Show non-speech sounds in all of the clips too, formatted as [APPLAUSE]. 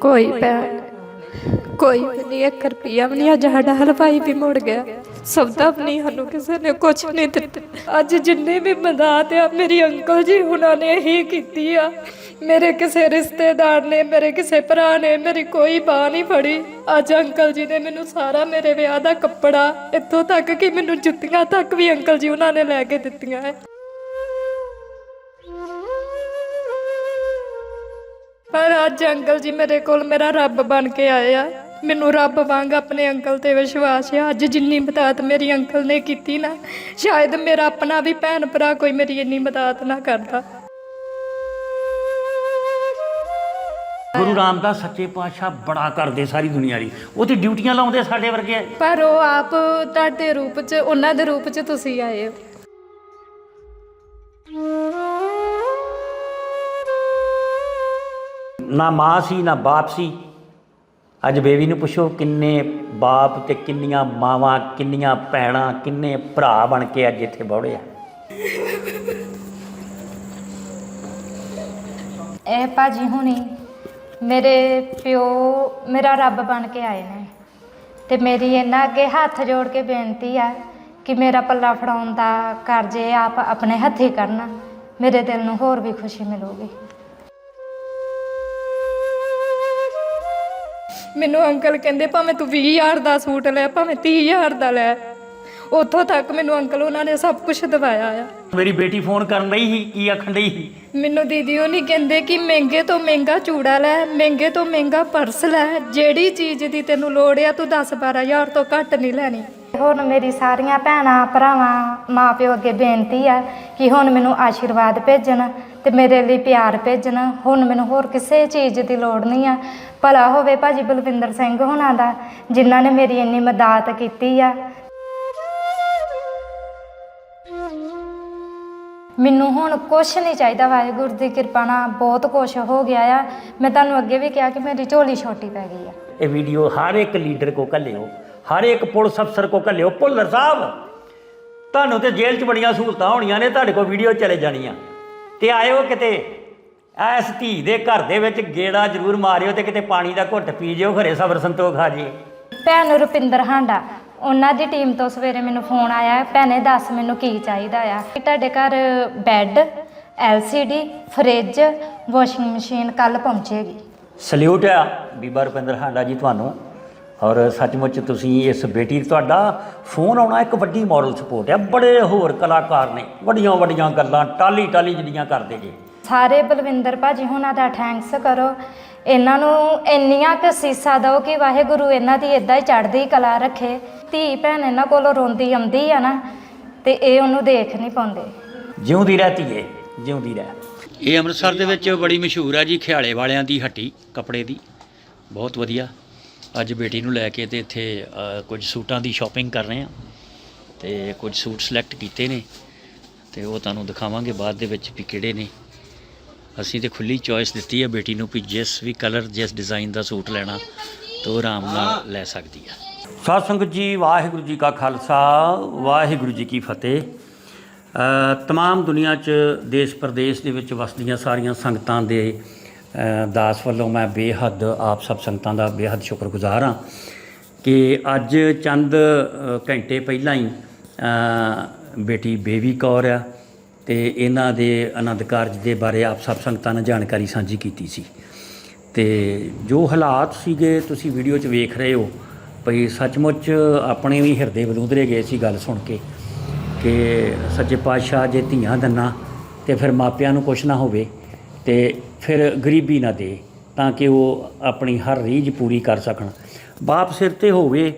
ਕੋਈ ਭੈਣ ਕੋਈ ਨਹੀਂ, ਇੱਕ ਰੁਪਿਆ ਵੀ ਨਹੀਂ, ਅੱਜ ਸਾਡਾ ਹਲਵਾਈ ਵੀ ਮੁੜ ਗਿਆ। ਸਬਦਾ ਵੀ ਨਹੀਂ, ਸਾਨੂੰ ਕਿਸੇ ਨੇ ਕੁਝ ਨਹੀਂ ਦਿੱਤਾ। ਅੱਜ ਜਿੰਨੇ ਵੀ ਮਦਦ ਆ, ਮੇਰੀ ਅੰਕਲ ਜੀ ਉਹਨਾਂ ਨੇ ਹੀ ਕੀਤੀ ਆ। ਮੇਰੇ ਕਿਸੇ ਰਿਸ਼ਤੇਦਾਰ ਨੇ, ਮੇਰੇ ਕਿਸੇ ਭਰਾ ਨੇ, ਮੇਰੀ ਕੋਈ ਬਾਹ ਨਹੀਂ ਫੜੀ। ਅੱਜ ਅੰਕਲ ਜੀ ਨੇ ਮੈਨੂੰ ਸਾਰਾ ਮੇਰੇ ਵਿਆਹ ਦਾ ਕੱਪੜਾ, ਇੱਥੋਂ ਤੱਕ ਕਿ ਮੈਨੂੰ ਜੁੱਤੀਆਂ ਤੱਕ ਵੀ ਅੰਕਲ ਜੀ ਉਹਨਾਂ ਨੇ ਲੈ ਕੇ ਦਿੱਤੀਆਂ ਹੈ ਪਰ ਅੱਜ ਅੰਕਲ ਜੀ ਮੇਰੇ ਕੋਲ ਮੇਰਾ ਰੱਬ ਬਣ ਕੇ ਆਏ ਆ ਮੈਨੂੰ ਰੱਬ ਵਾਂਗ ਆਪਣੇ ਅੰਕਲ ਤੇ ਵਿਸ਼ਵਾਸ ਹੈ ਅੱਜ ਜਿੰਨੀ ਮਦਦ ਮੇਰੀ ਅੰਕਲ ਨੇ ਕੀਤੀ ਨਾ ਸ਼ਾਇਦ ਮੇਰਾ ਆਪਣਾ ਵੀ ਭੈਣ ਭਰਾ ਕੋਈ ਮੇਰੀ ਇੰਨੀ ਮਦਦ ਨਾ ਕਰਦਾ। ਗੁਰੂ ਰਾਮਦਾਸ ਸੱਚੇ ਪਾਤਸ਼ਾਹ ਬੜਾ ਕਰਦੇ ਸਾਰੀ ਦੁਨੀਆ ਲਈ। ਉਹ ਤੇ ਡਿਊਟੀਆਂ ਲਾਉਂਦੇ ਸਾਡੇ ਵਰਗੇ। ਪਰ ਉਹ ਆਪ ਤੁਹਾਡੇ ਰੂਪ 'ਚ ਉਹਨਾਂ ਦੇ ਰੂਪ 'ਚ ਤੁਸੀਂ ਆਏ ਹੋ। ਨਾ ਮਾਂ ਸੀ, ਨਾ ਬਾਪ ਸੀ। ਅੱਜ ਬੇਬੀ ਨੂੰ ਪੁੱਛੋ, ਕਿੰਨੇ ਬਾਪ ਤੇ ਕਿੰਨੀਆਂ ਮਾਵਾਂ, ਕਿੰਨੀਆਂ ਭੈਣਾਂ, ਕਿੰਨੇ ਭਰਾ ਬਣ ਕੇ ਅੱਜ ਇੱਥੇ ਬੌੜੇ ਆ। ਇਹ ਭਾਜੀ ਹੁਣੀ ਮੇਰੇ ਪਿਓ, ਮੇਰਾ ਰੱਬ ਬਣ ਕੇ ਆਏ ਨੇ। ਤੇ ਮੇਰੀ ਇਹਨਾਂ ਅੱਗੇ ਹੱਥ ਜੋੜ ਕੇ ਬੇਨਤੀ ਆ ਕਿ ਮੇਰਾ ਪੱਲਾ ਫੜਾਉਣ ਦਾ ਕਰਜ਼ੇ ਆਪ ਆਪਣੇ ਹੱਥੀ ਕਰਨਾ। ਮੇਰੇ ਦਿਲ ਨੂੰ ਹੋਰ ਵੀ ਖੁਸ਼ੀ ਮਿਲੂਗੀ। ਮੈਨੂੰ ਅੰਕਲ ਕਹਿੰਦੇ ਭਾਵੇਂ ਤੂੰ 20000 ਦਾ ਸੂਟ ਲੈ ਭਾਵੇਂ 30000 ਦਾ ਲੈ। ਉੱਥੋਂ ਤੱਕ ਮੈਨੂੰ ਅੰਕਲ ਉਹਨਾਂ ਨੇ ਸਭ ਕੁਝ ਦਵਾਇਆ ਆ। ਮੇਰੀ ਬੇਟੀ ਫੋਨ ਕਰਨ ਲਈ ਸੀ ਕੀ ਆਖਣ ਲਈ ਸੀ? ਮੈਨੂੰ ਦੀਦੀ ਉਹ ਨਹੀਂ ਕਹਿੰਦੇ ਕਿ ਮਹਿੰਗੇ ਤੋਂ ਮਹਿੰਗਾ ਚੂੜਾ ਲੈ ਮਹਿੰਗੇ ਤੋਂ ਮਹਿੰਗਾ ਪਰਸ ਲੈ ਜਿਹੜੀ ਚੀਜ਼ ਦੀ ਤੈਨੂੰ ਲੋੜ ਆ ਤੂੰ 10 12000 ਤੋਂ ਘੱਟ ਨਹੀਂ ਲੈਣੀ। ਹੁਣ ਮੇਰੀ ਸਾਰੀਆਂ ਭੈਣਾਂ, ਭਰਾਵਾਂ, ਮਾਪਿਓ ਅੱਗੇ ਬੇਨਤੀ ਆ ਕਿ ਹੁਣ ਮੈਨੂੰ ਆਸ਼ੀਰਵਾਦ ਭੇਜਣ ਤੇ ਮੇਰੇ ਲਈ ਪਿਆਰ ਭੇਜਣ। ਹੁਣ ਮੈਨੂੰ ਹੋਰ ਕਿਸੇ ਚੀਜ਼ ਦੀ ਲੋੜ ਨਹੀਂ ਆ। ਭਲਾ ਹੋਵੇ ਭਾਜੀ ਬਲਵਿੰਦਰ ਸਿੰਘ ਹੋਣਾ ਦਾ, ਜਿਨ੍ਹਾਂ ਨੇ ਮੇਰੀ ਇੰਨੀ ਮਦਦ ਕੀਤੀ ਆ। ਮੈਨੂੰ ਹੁਣ ਕੁਝ ਨਹੀਂ ਚਾਹੀਦਾ ਵਾਹਿਗੁਰੂ ਦੀ ਕਿਰਪਾ ਨਾਲ। ਬਹੁਤ ਕੁਝ ਹੋ ਗਿਆ ਆ। ਮੈਂ ਤੁਹਾਨੂੰ ਅੱਗੇ ਵੀ ਕਿਹਾ ਕਿ ਮੇਰੀ ਝੋਲੀ ਛੋਟੀ ਪੈ ਗਈ ਆ। ਇਹ ਵੀਡੀਓ ਹਰ ਇੱਕ ਲੀਡਰ ਕੋ ਘੱਲਿਓ। ਹਰ ਇੱਕ ਪੁਲਿਸ ਅਫਸਰ ਕੋ ਘੱਲਿਓ ਭੁੱਲਰ ਸਾਹਿਬ ਤੁਹਾਨੂੰ ਤੇ ਜੇਲ੍ਹ 'ਚ ਬੜੀਆਂ ਸਹੂਲਤਾਂ ਹੋਣੀਆਂ ਨੇ ਤੁਹਾਡੇ ਕੋਲ ਵੀਡੀਓ ਚਲੇ ਜਾਣੀਆਂ। ਤੇ ਆਇਓ ਕਿਤੇ ਐਸ ਧੀ ਦੇ ਘਰ ਦੇ ਵਿੱਚ ਗੇੜਾ ਜ਼ਰੂਰ ਮਾਰਿਓ ਤੇ ਕਿਤੇ ਪਾਣੀ ਦਾ ਘੁੱਟ ਪੀ ਜਿਓ ਘਰੇ ਸਬਰ ਸੰਤੋਖ ਆ ਜੀ। ਭੈਣ ਰੁਪਿੰਦਰ ਹਾਂਡਾ ਉਹਨਾਂ ਦੀ ਟੀਮ ਤੋਂ ਸਵੇਰੇ ਮੈਨੂੰ ਫੋਨ ਆਇਆ ਭੈਣੇ ਦੱਸ ਮੈਨੂੰ ਕੀ ਚਾਹੀਦਾ ਆ? ਤੁਹਾਡੇ ਘਰ bed LCD fridge washing machine ਕੱਲ ਪਹੁੰਚੇਗੀ। ਸਲੂਟ ਆ ਬੀਬਾ ਰੁਪਿੰਦਰ ਹਾਂਡਾ ਜੀ ਤੁਹਾਨੂੰ। ਔਰ ਸੱਚਮੁੱਚ ਤੁਸੀਂ ਇਸ ਬੇਟੀ ਤੁਹਾਡਾ ਫੋਨ ਆਉਣਾ ਇੱਕ ਵੱਡੀ ਮੋਰਲ ਸਪੋਰਟ ਹੈ। ਬੜੇ ਹੋਰ ਕਲਾਕਾਰ ਨੇ ਵੱਡੀਆਂ ਵੱਡੀਆਂ ਗੱਲਾਂ ਟਾਲੀ ਟਾਲੀ ਜਿਹੜੀਆਂ ਕਰਦੇ ਜੀ। ਸਾਰੇ ਬਲਵਿੰਦਰ ਭਾਜੀ ਹੁਣਾਂ ਦਾ ਥੈਂਕਸ ਕਰੋ। ਇਹਨਾਂ ਨੂੰ ਇੰਨੀਆਂ ਕੁ ਸੀਸਾ ਦਿਓ ਕਿ ਵਾਹਿਗੁਰੂ ਇਹਨਾਂ ਦੀ ਇਦਾਂ ਹੀ ਚੜ੍ਹਦੀ ਕਲਾ ਰੱਖੇ। ਧੀ ਭੈਣ ਇਹਨਾਂ ਕੋਲੋਂ ਰੋਂਦੀ ਆਉਂਦੀ ਆ ਨਾ ਤੇ ਇਹ ਉਹਨੂੰ ਦੇਖ ਨਹੀਂ ਪਾਉਂਦੇ। ਜਿਉਂਦੀ ਰਹਤੀ ਏ ਜਿਉਂਦੀ ਰਹਿ। ਇਹ ਅੰਮ੍ਰਿਤਸਰ ਦੇ ਵਿੱਚ ਬੜੀ ਮਸ਼ਹੂਰ ਆ ਜੀ ਖਿਆਲੇ ਵਾਲਿਆਂ ਦੀ ਹੱਟੀ ਕੱਪੜੇ ਦੀ। ਬਹੁਤ ਵਧੀਆ। ਅੱਜ ਬੇਟੀ ਨੂੰ ਲੈ ਕੇ ਤੇ ਇੱਥੇ ਕੁਝ ਸੂਟਾਂ ਦੀ ਸ਼ਾਪਿੰਗ ਕਰ ਰਹੇ ਆ ਤੇ ਕੁਝ ਸੂਟ ਸਿਲੈਕਟ ਕੀਤੇ ਨੇ। ਤੇ ਉਹ ਤੁਹਾਨੂੰ ਦਿਖਾਵਾਂਗੇ ਬਾਅਦ ਦੇ ਵਿੱਚ ਵੀ ਕਿਹੜੇ ਨੇ। ਅਸੀਂ ਤੇ ਖੁੱਲੀ ਚੋਇਸ ਦਿੱਤੀ ਹੈ ਬੇਟੀ ਨੂੰ ਵੀ ਜਿਸ ਵੀ ਕਲਰ ਜਿਸ ਡਿਜ਼ਾਈਨ ਦਾ ਸੂਟ ਲੈਣਾ, ਤਾਂ ਉਹ ਆਰਾਮ ਨਾਲ ਲੈ ਸਕਦੀ ਆ। ਸਾਧ ਸੰਗਤ ਜੀ, ਵਾਹਿਗੁਰੂ ਜੀ ਕਾ ਖਾਲਸਾ, ਵਾਹਿਗੁਰੂ ਜੀ ਕੀ ਫਤਿਹ। ਤਮਾਮ ਦੁਨੀਆ 'ਚ ਦੇਸ਼ ਪ੍ਰਦੇਸ਼ ਦੇ ਵਿੱਚ ਵਸਦੀਆਂ ਸਾਰੀਆਂ ਸੰਗਤਾਂ ਦੇ ਦਾਸ ਵੱਲੋਂ ਮੈਂ ਬੇਹੱਦ ਆਪ ਸਭ ਸੰਗਤਾਂ ਦਾ ਬੇਹੱਦ ਸ਼ੁਕਰਗੁਜ਼ਾਰ ਹਾਂ ਕਿ ਅੱਜ ਚੰਦ ਘੰਟੇ ਪਹਿਲਾਂ ਹੀ ਬੇਟੀ ਬੇਬੀ ਕੌਰ ਆ ਤੇ ਇਹਨਾਂ ਦੇ ਆਨੰਦ ਕਾਰਜ ਦੇ ਬਾਰੇ ਆਪ ਸਭ ਸੰਗਤਾਂ ਨਾਲ ਜਾਣਕਾਰੀ ਸਾਂਝੀ ਕੀਤੀ ਸੀ। ਤੇ ਜੋ ਹਾਲਾਤ ਸੀਗੇ, ਤੁਸੀਂ ਵੀਡੀਓ 'ਚ ਵੇਖ ਰਹੇ ਹੋ, ਭਈ ਸੱਚਮੁੱਚ ਆਪਣੇ ਵੀ ਹਿਰਦੇ ਬਲੂੰਦਰੇ ਗਏ ਸੀ ਗੱਲ ਸੁਣ ਕੇ ਕਿ ਸੱਚੇ ਪਾਤਸ਼ਾਹ ਜੇ ਧੀਆਂ ਦੰਨਾ ਤੇ ਫਿਰ ਮਾਪਿਆਂ ਨੂੰ ਕੁਛ ਨਾ ਹੋਵੇ ਤੇ ਫਿਰ ਗਰੀਬੀ ਨਾ ਦੇ ਤਾਂ ਕਿ ਉਹ ਆਪਣੀ ਹਰ ਰੀਝ ਪੂਰੀ ਕਰ ਸਕਣ। ਬਾਪ ਸਿਰ ਤੇ ਹੋਵੇ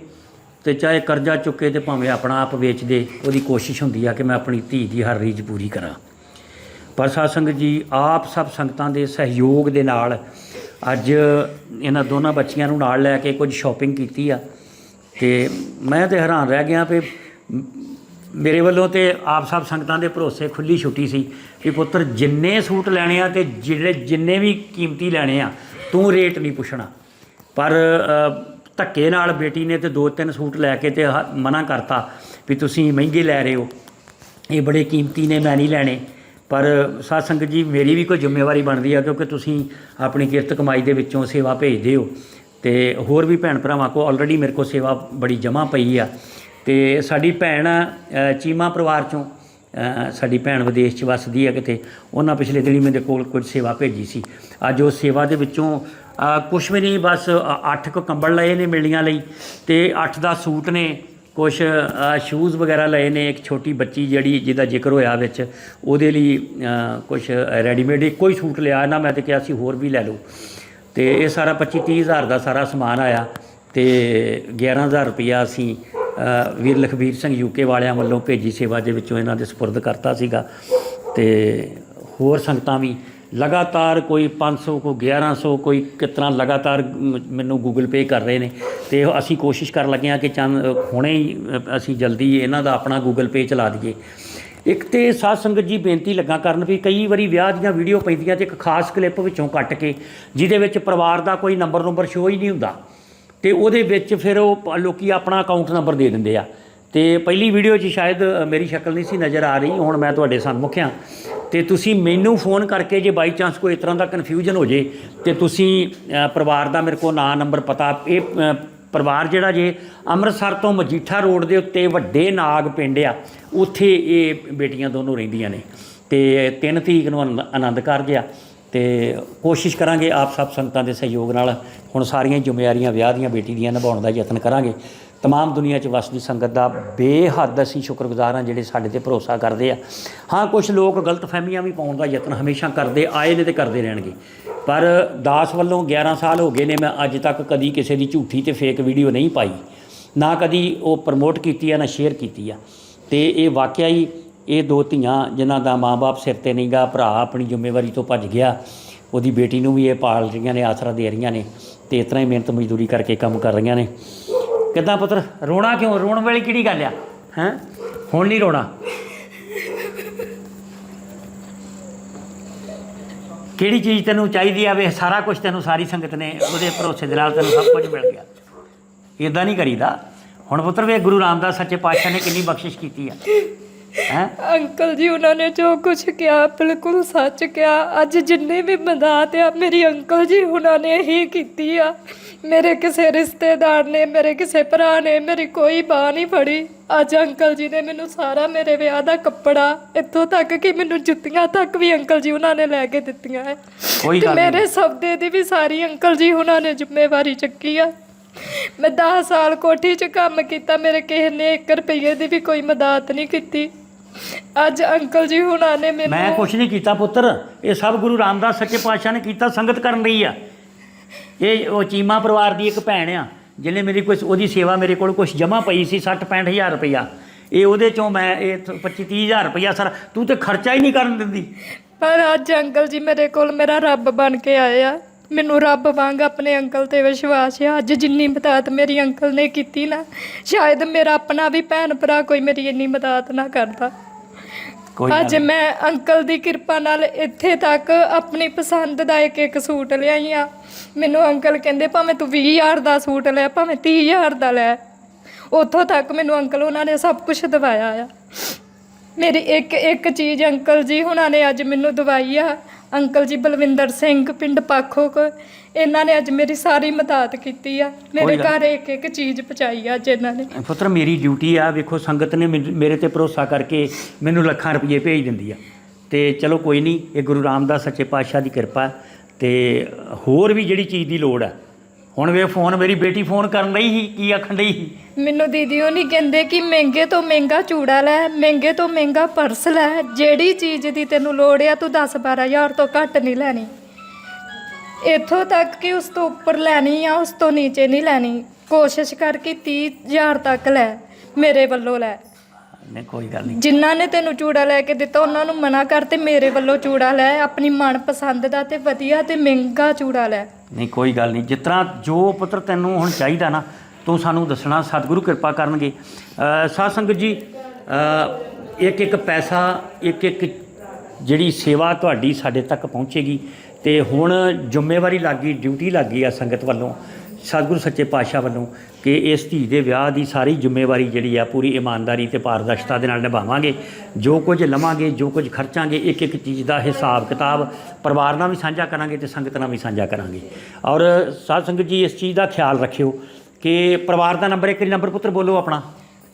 ਤੇ ਚਾਹੇ ਕਰਜ਼ਾ ਚੁੱਕੇ ਤੇ ਭਾਵੇਂ ਆਪਣਾ ਆਪ ਵੇਚ ਦੇ, ਉਹਦੀ ਕੋਸ਼ਿਸ਼ ਹੁੰਦੀ ਆ ਕਿ ਮੈਂ ਆਪਣੀ ਧੀ ਦੀ ਹਰ ਰੀਝ ਪੂਰੀ ਕਰਾਂ। ਪਰ ਸਾਧ ਸੰਗਤ ਜੀ, ਆਪ ਸਭ ਸੰਗਤਾਂ ਦੇ ਸਹਿਯੋਗ ਦੇ ਨਾਲ ਅੱਜ ਇਹਨਾਂ ਦੋਨਾਂ ਬੱਚੀਆਂ ਨੂੰ ਨਾਲ ਲੈ ਕੇ ਕੁਝ ਸ਼ਾਪਿੰਗ ਕੀਤੀ ਆ। ਤੇ ਮੈਂ ਤੇ ਹੈਰਾਨ ਰਹਿ ਗਿਆ ਵੀ ਮੇਰੇ ਵੱਲੋਂ ਤੇ ਆਪ ਸਭ ਸੰਗਤਾਂ ਦੇ ਭਰੋਸੇ ਖੁੱਲੀ ਛੁੱਟੀ ਸੀ ਕਿ ਪੁੱਤਰ, ਜਿੰਨੇ ਸੂਟ ਲੈਣੇ ਆ ਤੇ ਜਿਹੜੇ ਜਿੰਨੇ ਵੀ ਕੀਮਤੀ ਲੈਣੇ ਆ, ਤੂੰ ਰੇਟ ਨਹੀਂ ਪੁੱਛਣਾ। ਪਰ ਧੱਕੇ ਨਾਲ ਬੇਟੀ ਨੇ ਤੇ ਦੋ ਤਿੰਨ ਸੂਟ ਲੈ ਕੇ ਤੇ ਹ- ਮਨਾ ਕਰਤਾ ਵੀ ਤੁਸੀਂ ਮਹਿੰਗੇ ਲੈ ਰਹੇ ਹੋ। ਇਹ ਬੜੇ ਕੀਮਤੀ ਨੇ, ਮੈਂ ਨਹੀਂ ਲੈਣੇ। ਪਰ, ਸਾਧ ਸੰਗਤ ਜੀ, ਮੇਰੀ ਵੀ ਕੋਈ ਜ਼ਿੰਮੇਵਾਰੀ ਬਣਦੀ ਆ ਕਿਉਂਕਿ ਤੁਸੀਂ ਆਪਣੀ ਕਿਰਤ ਕਮਾਈ ਦੇ ਵਿੱਚੋਂ ਸੇਵਾ ਭੇਜਦੇ ਹੋ। ਤੇ ਹੋਰ ਵੀ ਭੈਣ ਭਰਾਵਾਂ ਕੋ ਆਲਰੇਡੀ ਮੇਰੇ ਕੋ ਸੇਵਾ ਬੜੀ ਜਮ੍ਹਾਂ ਪਈ ਆ। ਤੇ ਸਾਡੀ ਭੈਣ ਚੀਮਾ ਪਰਿਵਾਰ ਚੋਂ ਸਾਡੀ ਭੈਣ ਵਿਦੇਸ਼ 'ਚ ਵੱਸਦੀ ਹੈ ਕਿਤੇ ਉਹਨਾਂ ਪਿਛਲੇ ਦਿਨੀ ਮੇਰੇ ਕੋਲ ਕੁਝ ਸੇਵਾ ਭੇਜੀ ਸੀ। ਅੱਜ ਉਹ ਸੇਵਾ ਦੇ ਵਿੱਚੋਂ ਅ, ਕੁਛ ਵੀ ਨਹੀਂ ਬਸ 8 ਕੁ ਕੰਬਲ ਲਏ ਨੇ ਮਿਲਣੀਆਂ ਲਈ ਤੇ 8-10 ਸੂਟ ਨੇ ਕੁਛ ਸ਼ੂਜ਼ ਵਗੈਰਾ ਲਏ ਨੇ ਇੱਕ ਛੋਟੀ ਬੱਚੀ ਜਿਹੜੀ ਜਿਹਦਾ ਜ਼ਿਕਰ ਹੋਇਆ ਵਿੱਚ ਉਹਦੇ ਲਈ ਅ, ਕੁਛ ਰੈਡੀਮੇਡ ਇੱਕੋ ਹੀ ਸੂਟ ਲਿਆ ਨਾ ਮੈਂ ਤੇ ਕਿਹਾ ਸੀ ਹੋਰ ਵੀ ਲੈ ਲਓ। ਤੇ ਇਹ ਸਾਰਾ 25 30 ਹਜ਼ਾਰ ਦਾ ਸਾਰਾ ਸਮਾਨ ਆਇਆ ਤੇ 11000 ਰੁਪਇਆ ਅਸੀਂ ਵੀਰ ਲਖਬੀਰ ਸਿੰਘ ਯੂਕੇ ਵਾਲਿਆਂ ਵੱਲੋਂ ਭੇਜੀ ਸੇਵਾ ਦੇ ਵਿੱਚੋਂ ਇਹਨਾਂ ਦੇ ਸਪੁਰਦ ਕਰਤਾ ਸੀਗਾ ਤੇ ਹੋਰ ਸੰਗਤਾਂ ਵੀ ਲਗਾਤਾਰ ਕੋਈ 500 ਕੋਈ 1100 ਕੋਈ ਕਿਤਨਾ ਲਗਾਤਾਰ ਮੈਨੂੰ ਗੂਗਲ ਪੇ ਕਰ ਰਹੇ ਨੇ। ਤੇ ਅਸੀਂ ਕੋਸ਼ਿਸ਼ ਕਰਨ ਲੱਗੇ ਹਾਂ ਕਿ ਚੰਦ ਹੁਣੇ ਹੀ ਅਸੀਂ ਜਲਦੀ ਇਹਨਾਂ ਦਾ ਆਪਣਾ ਗੂਗਲ ਪੇ ਚਲਾ ਦਈਏ। ਇੱਕ ਤੇ ਸਾਧ ਸੰਗਤ ਜੀ ਬੇਨਤੀ ਲੱਗਾ ਕਰਨ ਵੀ ਕਈ ਵਾਰੀ ਵਿਆਹ ਦੀਆਂ ਵੀਡੀਓ ਪੈਂਦੀਆਂ ਤੇ ਇੱਕ ਖਾਸ ਕਲਿੱਪ ਵਿੱਚੋਂ ਕੱਟ ਕੇ, ਜਿਹਦੇ ਵਿੱਚ ਪਰਿਵਾਰ ਦਾ ਕੋਈ ਨੰਬਰ ਨੰਬਰ ਸ਼ੋ ਹੀ ਨਹੀਂ ਹੁੰਦਾ। ਤੇ ਉਹਦੇ ਵਿੱਚ ਫਿਰ ਉਹ ਪ- ਲੋਕੀ ਆਪਣਾ ਅਕਾਊਂਟ ਨੰਬਰ ਦੇ ਦਿੰਦੇ ਆ। ਤੇ ਪਹਿਲੀ ਵੀਡੀਓ 'ਚ ਸ਼ਾਇਦ ਮੇਰੀ ਸ਼ਕਲ ਨਹੀਂ ਸੀ ਨਜ਼ਰ ਆ ਰਹੀ, ਹੁਣ ਮੈਂ ਤੁਹਾਡੇ ਸਾਹਮਣੇ ਆ ਤੇ ਤੁਸੀਂ ਮੈਨੂੰ ਫੋਨ ਕਰਕੇ ਜੇ ਬਾਈ ਚਾਂਸ ਕੋਈ ਇਸ ਤਰ੍ਹਾਂ ਦਾ ਕਨਫਿਊਜ਼ਨ ਹੋ ਜੇ, ਤੇ ਤੁਸੀਂ ਪਰਿਵਾਰ ਦਾ ਮੇਰੇ ਕੋਲ ਨਾਂ ਨੰਬਰ ਪਤਾ, ਇਹ ਪਰਿਵਾਰ ਜਿਹੜਾ ਜੇ ਅੰਮ੍ਰਿਤਸਰ ਤੋਂ ਮਜੀਠਾ ਰੋਡ ਦੇ ਉੱਤੇ ਵੱਡੇ ਨਾਗ ਪਿੰਡ ਆ, ਉੱਥੇ ਇਹ ਬੇਟੀਆਂ ਦੋਨੋਂ ਰਹਿੰਦੀਆਂ ਨੇ। ਤੇ 3 ਤਰੀਕ ਨੂੰ ਆਨੰਦ- ਆਨੰਦ ਕਾਰਜ ਆ। ਤੇ ਕੋਸ਼ਿਸ਼ ਕਰਾਂਗੇ ਆਪ ਸਭ ਸੰਗਤਾਂ ਦੇ ਸਹਿਯੋਗ ਨਾਲ ਹੁਣ ਸਾਰੀਆਂ ਜ਼ਿੰਮੇਵਾਰੀਆਂ ਵਿਆਹ ਦੀਆਂ ਬੇਟੀ ਦੀਆਂ ਨਿਭਾਉਣ ਦਾ ਯਤਨ ਕਰਾਂਗੇ। ਤਮਾਮ ਦੁਨੀਆ 'ਚ ਵਸਦੀ ਸੰਗਤ ਦਾ ਬੇਹੱਦ ਅਸੀਂ ਸ਼ੁਕਰਗੁਜ਼ਾਰ ਹਾਂ ਜਿਹੜੇ ਸਾਡੇ ਤੇ ਭਰੋਸਾ ਕਰਦੇ ਆ। ਹਾਂ ਕੁਝ ਲੋਕ ਗਲਤ ਫਹਿਮੀਆਂ ਵੀ ਪਾਉਣ ਦਾ ਯਤਨ ਹਮੇਸ਼ਾ ਕਰਦੇ, ਆਏ ਨੇ ਤੇ ਕਰਦੇ ਰਹਿਣਗੇ। ਪਰ ਦਾਸ ਵੱਲੋਂ 11 ਸਾਲ ਹੋ ਗਏ ਨੇ, ਮੈਂ ਅੱਜ ਤੱਕ ਕਦੀ ਕਿਸੇ ਦੀ ਝੂਠੀ ਤੇ ਫੇਕ ਵੀਡੀਓ ਨਹੀਂ ਪਾਈ। ਨਾ ਕਦੀ ਉਹ ਪ੍ਰਮੋਟ ਕੀਤੀ ਆ, ਨਾ ਸ਼ੇਅਰ ਕੀਤੀ ਆ। ਤੇ ਇਹ ਵਾਕਿਆ ਹੀ ਇਹ ਦੋ ਧੀਆਂ ਜਿਨ੍ਹਾਂ ਦਾ ਮਾਂ-ਬਾਪ ਸਿਰ ਤੇ ਨਹੀਂਗਾ, ਭਰਾ ਆਪਣੀ ਜ਼ਿੰਮੇਵਾਰੀ ਤੋਂ ਭੱਜ ਗਿਆ। ਉਹਦੀ ਬੇਟੀ ਨੂੰ ਵੀ ਇਹ ਪਾਲ ਰਹੀਆਂ ਨੇ, ਆਸਰਾ ਦੇ ਰਹੀਆਂ ਨੇ ਤੇ ਇਸ ਤਰ੍ਹਾਂ ਹੀ ਮਿਹਨਤ ਮਜ਼ਦੂਰੀ ਕਰਕੇ ਕੰਮ ਕਰ ਰਹੀਆਂ ਨੇ। ਕਿੱਦਾਂ ਪੁੱਤਰ? ਰੋਣਾ ਕਿਉਂ? ਰੋਣ ਵਾਲੀ ਕਿਹੜੀ ਗੱਲ ਆ? ਹੈ? ਹੁਣ ਨਹੀਂ ਰੋਣਾ। ਕਿਹੜੀ ਚੀਜ਼ ਤੈਨੂੰ ਚਾਹੀਦੀ ਆ? ਵੇ ਸਾਰਾ ਕੁਝ ਤੈਨੂੰ, ਸਾਰੀ ਸੰਗਤ ਨੇ ਉਹਦੇ ਭਰੋਸੇ ਦੇ ਨਾਲ ਤੈਨੂੰ ਸਭ ਕੁਝ ਮਿਲ ਗਿਆ। ਇਦਾਂ ਨਹੀਂ ਕਰੀਦਾ। ਹੁਣ ਪੁੱਤਰ ਵੇ ਗੁਰੂ ਰਾਮਦਾਸ ਸੱਚੇ ਪਾਤਸ਼ਾਹ ਨੇ ਕਿੰਨੀ ਬਖਸ਼ਿਸ਼ ਕੀਤੀ ਆ। ਹੈ? ਅੰਕਲ ਜੀ ਉਹਨਾਂ ਨੇ ਜੋ ਕੁਝ ਕਿਹਾ ਬਿਲਕੁਲ ਸੱਚ ਕਿਹਾ। ਅੱਜ ਜਿੰਨੇ ਵੀ ਮਦਦ ਆ ਮੇਰੀ ਅੰਕਲ ਜੀ ਉਹਨਾਂ ਨੇ ਹੀ ਕੀਤੀ ਆ। ਮੇਰੇ ਕਿਸੇ ਰਿਸ਼ਤੇਦਾਰ ਨੇ ਮੇਰੇ ਕਿਸੇ ਭਰਾ ਨੇ ਮੇਰੀ ਕੋਈ ਬਾਹ ਨਹੀਂ ਫੜੀ। ਅੱਜ ਅੰਕਲ ਜੀ ਨੇ ਮੈਨੂੰ ਸਾਰਾ ਮੇਰੇ ਵਿਆਹ ਦਾ ਕੱਪੜਾ ਇੱਥੋਂ ਤੱਕ ਕਿ ਮੈਨੂੰ ਜੁੱਤੀਆਂ ਤੱਕ ਵੀ ਅੰਕਲ ਜੀ ਉਹਨਾਂ ਨੇ ਲੈ ਕੇ ਦਿੱਤੀਆਂ ਹੈ ਕੋਈ ਤੇ ਗੱਲ ਨਹੀਂ। ਮੇਰੇ ਸਬਦੇ ਦੀ ਵੀ ਸਾਰੀ ਅੰਕਲ ਜੀ ਉਹਨਾਂ ਨੇ ਜ਼ਿੰਮੇਵਾਰੀ ਚੱਕੀ ਆ। ਮੈਂ 10 ਸਾਲ ਕੋਠੀ 'ਚ ਕੰਮ ਕੀਤਾ ਮੇਰੇ ਕਿਸੇ ਨੇ 1 ਰੁਪਏ ਦੀ ਵੀ ਕੋਈ ਮਦਦ ਨਹੀਂ ਕੀਤੀ। ਅੱਜ ਅੰਕਲ ਜੀ ਹੁਣਾਂ ਨੇ ਮੈਂ ਮੈਨੂੰ ਕੁਛ ਨਹੀਂ ਕੀਤਾ ਪੁੱਤਰ। ਇਹ ਸਭ ਗੁਰੂ ਰਾਮਦਾਸ ਸੱਚੇ ਪਾਤਸ਼ਾਹ ਨੇ ਕੀਤਾ ਸੰਗਤ ਕਰਨ ਲਈ ਆ। ਇਹ ਉਹ ਚੀਮਾ ਪਰਿਵਾਰ ਦੀ ਇੱਕ ਭੈਣ ਆ ਜਿਹਨੇ ਮੇਰੀ ਕੁਛ ਉਹਦੀ ਸੇਵਾ ਮੇਰੇ ਕੋਲ ਕੁਝ ਜਮ੍ਹਾਂ ਪਈ ਸੀ 60 65000 ਰੁਪਇਆ। ਇਹ ਉਹਦੇ ਚੋਂ ਮੈਂ ਇਹ 25 30000 ਰੁਪਇਆ ਸਰ ਤੂੰ ਤੇ ਖਰਚਾ ਹੀ ਨਹੀਂ ਕਰਨ ਦਿੰਦੀ। ਪਰ ਅੱਜ ਅੰਕਲ ਜੀ ਮੇਰੇ ਕੋਲ ਮੇਰਾ ਰੱਬ ਬਣ ਕੇ ਆਏ ਆ ਮੈਨੂੰ ਰੱਬ ਵਾਂਗ ਆਪਣੇ ਅੰਕਲ ਤੇ ਵਿਸ਼ਵਾਸ ਆ। ਅੱਜ ਜਿੰਨੀ ਮਦਦ ਮੇਰੀ ਅੰਕਲ ਨੇ ਕੀਤੀ ਨਾ ਸ਼ਾਇਦ ਮੇਰਾ ਆਪਣਾ ਵੀ ਭੈਣ ਭਰਾ ਕੋਈ ਮੇਰੀ ਇੰਨੀ ਮਦਦ ਨਾ ਕਰਦਾ। ਕੋਈ ਗੱਲ ਅੱਜ ਮੈਂ ਅੰਕਲ ਦੀ ਕਿਰਪਾ ਨਾਲ ਇੱਥੇ ਤੱਕ ਆਪਣੀ ਪਸੰਦ ਦਾ ਇੱਕ ਇੱਕ ਸੂਟ ਲਿਆਈ ਆ ਮੈਨੂੰ ਅੰਕਲ ਕਹਿੰਦੇ ਭਾਵੇਂ ਤੂੰ 20000 ਦਾ ਸੂਟ ਲੈ ਭਾਵੇਂ 30000 ਦਾ ਲੈ। ਉੱਥੋਂ ਤੱਕ ਮੈਨੂੰ ਅੰਕਲ ਉਹਨਾਂ ਨੇ ਸਭ ਕੁਝ ਦਵਾਇਆ ਆ। ਮੇਰੀ ਇੱਕ ਇੱਕ ਚੀਜ਼ ਅੰਕਲ ਜੀ ਹੁਣਾਂ ਨੇ ਅੱਜ ਮੈਨੂੰ ਦਵਾਈ ਆ ਅੰਕਲ ਜੀ ਬਲਵਿੰਦਰ ਸਿੰਘ ਪਿੰਡ ਪਾਖੋ ਕੋ ਇਹਨਾਂ ਨੇ ਅੱਜ ਮੇਰੀ ਸਾਰੀ ਮਦਦ ਕੀਤੀ ਆ। ਮੇਰੇ ਗੱਲ- ਘਰ ਇੱਕ ਇੱਕ ਚੀਜ਼ ਪਹੁੰਚਾਈ ਆ ਅੱਜ ਇਹਨਾਂ ਨੇ। ਪੁੱਤਰ ਮੇਰੀ ਡਿਊਟੀ ਆ ਵੇਖੋ ਸੰਗਤ ਨੇ ਮੈਨ- ਮੇਰੇ ਤੇ ਭਰੋਸਾ ਕਰਕੇ ਮੈਨੂੰ ਲੱਖਾਂ ਰੁਪਏ ਭੇਜ ਦਿੰਦੀ ਆ। ਤੇ ਚਲੋ ਕੋਈ ਨਹੀਂ ਇਹ ਗੁਰੂ ਰਾਮਦਾਸ ਸੱਚੇ ਪਾਤਸ਼ਾਹ ਦੀ ਕਿਰਪਾ। ਤੇ ਹੋਰ ਵੀ ਜਿਹੜੀ ਚੀਜ਼ ਦੀ ਲੋੜ ਆ ਹੁਣ ਵੇ ਫੋਨ, ਮੇਰੀ ਬੇਟੀ ਫੋਨ ਕਰਨ ਲਈ ਸੀ, ਕੀ ਆਖਣ ਲਈ ਸੀ? ਮੈਨੂੰ ਦੀਦੀ ਉਹ ਨਹੀਂ ਕਹਿੰਦੇ ਕਿ ਮਹਿੰਗੇ ਤੋਂ ਮਹਿੰਗਾ ਚੂੜਾ ਲੈ, ਮਹਿੰਗੇ ਤੋਂ ਮਹਿੰਗਾ ਪਰਸ ਲੈ, ਜਿਹੜੀ ਚੀਜ਼ ਦੀ ਤੈਨੂੰ ਲੋੜ ਆ ਤੂੰ 10 12000 ਤੋਂ ਘੱਟ ਨਹੀਂ ਲੈਣੀ। ਇੱਥੋਂ ਤੱਕ ਕਿ ਉਸ ਤੋਂ ਉੱਪਰ ਲੈਣੀ ਆ, ਉਸ ਤੋਂ ਨੀਚੇ ਨਹੀਂ ਲੈਣੀ। ਕੋਸ਼ਿਸ਼ ਕਰ ਕਿ 30000 ਤੱਕ ਲੈ, ਮੇਰੇ ਵੱਲੋਂ ਲੈ। ਨਹੀਂ ਕੋਈ ਗੱਲ ਨਹੀਂ। ਜਿਨ੍ਹਾਂ ਨੇ ਤੈਨੂੰ ਚੂੜਾ ਲੈ ਕੇ ਦਿੱਤਾ ਉਹਨਾਂ ਨੂੰ ਮਨਾ ਕਰ ਤੇ ਮੇਰੇ ਵੱਲੋਂ ਚੂੜਾ ਲੈ ਆਪਣੀ ਮਨਪਸੰਦ ਦਾ ਤੇ ਵਧੀਆ ਤੇ ਮਹਿੰਗਾ ਚੂੜਾ ਲੈ। ਨਹੀਂ ਕੋਈ ਗੱਲ ਨਹੀਂ। ਜਿਸ ਤਰ੍ਹਾਂ ਜੋ ਪੁੱਤਰ ਤੈਨੂੰ ਹੁਣ ਚਾਹੀਦਾ ਨਾ ਤੂੰ ਸਾਨੂੰ ਦੱਸਣਾ ਸਤਿਗੁਰੂ ਕਿਰਪਾ ਕਰਨਗੇ। ਸਾਧ ਸੰਗਤ ਜੀ ਇੱਕ ਇੱਕ ਪੈਸਾ ਇੱਕ ਇੱਕ ਜਿਹੜੀ ਸੇਵਾ ਤੁਹਾਡੀ ਸਾਡੇ ਤੱਕ ਪਹੁੰਚੇਗੀ ਤੇ ਹੁਣ ਜ਼ਿੰਮੇਵਾਰੀ ਲੱਗੀ ਡਿਊਟੀ ਲੱਗੀ ਆ ਸੰਗਤ ਵੱਲੋਂ। ਸਤਿਗੁਰੂ ਸੱਚੇ ਪਾਤਸ਼ਾਹ ਵੱਲੋਂ ਕਿ ਇਸ ਧੀ ਦੇ ਵਿਆਹ ਦੀ ਸਾਰੀ ਜ਼ਿੰਮੇਵਾਰੀ ਜਿਹੜੀ ਆ ਪੂਰੀ ਇਮਾਨਦਾਰੀ ਤੇ ਪਾਰਦਰਸ਼ਤਾ ਦੇ ਨਾਲ ਨਿਭਾਵਾਂਗੇ। ਜੋ ਕੁਝ ਲਵਾਂਗੇ, ਜੋ ਕੁਝ ਖਰਚਾਂਗੇ ਇੱਕ ਇੱਕ ਚੀਜ਼ ਦਾ ਹਿਸਾਬ ਕਿਤਾਬ ਪਰਿਵਾਰ ਨਾਲ ਵੀ ਸਾਂਝਾ ਕਰਾਂਗੇ ਤੇ ਸੰਗਤ ਨਾਲ ਵੀ ਸਾਂਝਾ ਕਰਾਂਗੇ। ਔਰ ਸਾਧ ਸੰਗਤ ਜੀ, ਇਸ ਚੀਜ਼ ਦਾ ਖਿਆਲ ਰੱਖਿਓ ਕਿ ਪਰਿਵਾਰ ਦਾ ਨੰਬਰ ਇੱਕ ਨੰਬਰ ਪੁੱਤਰ ਬੋਲੋ ਆਪਣਾ।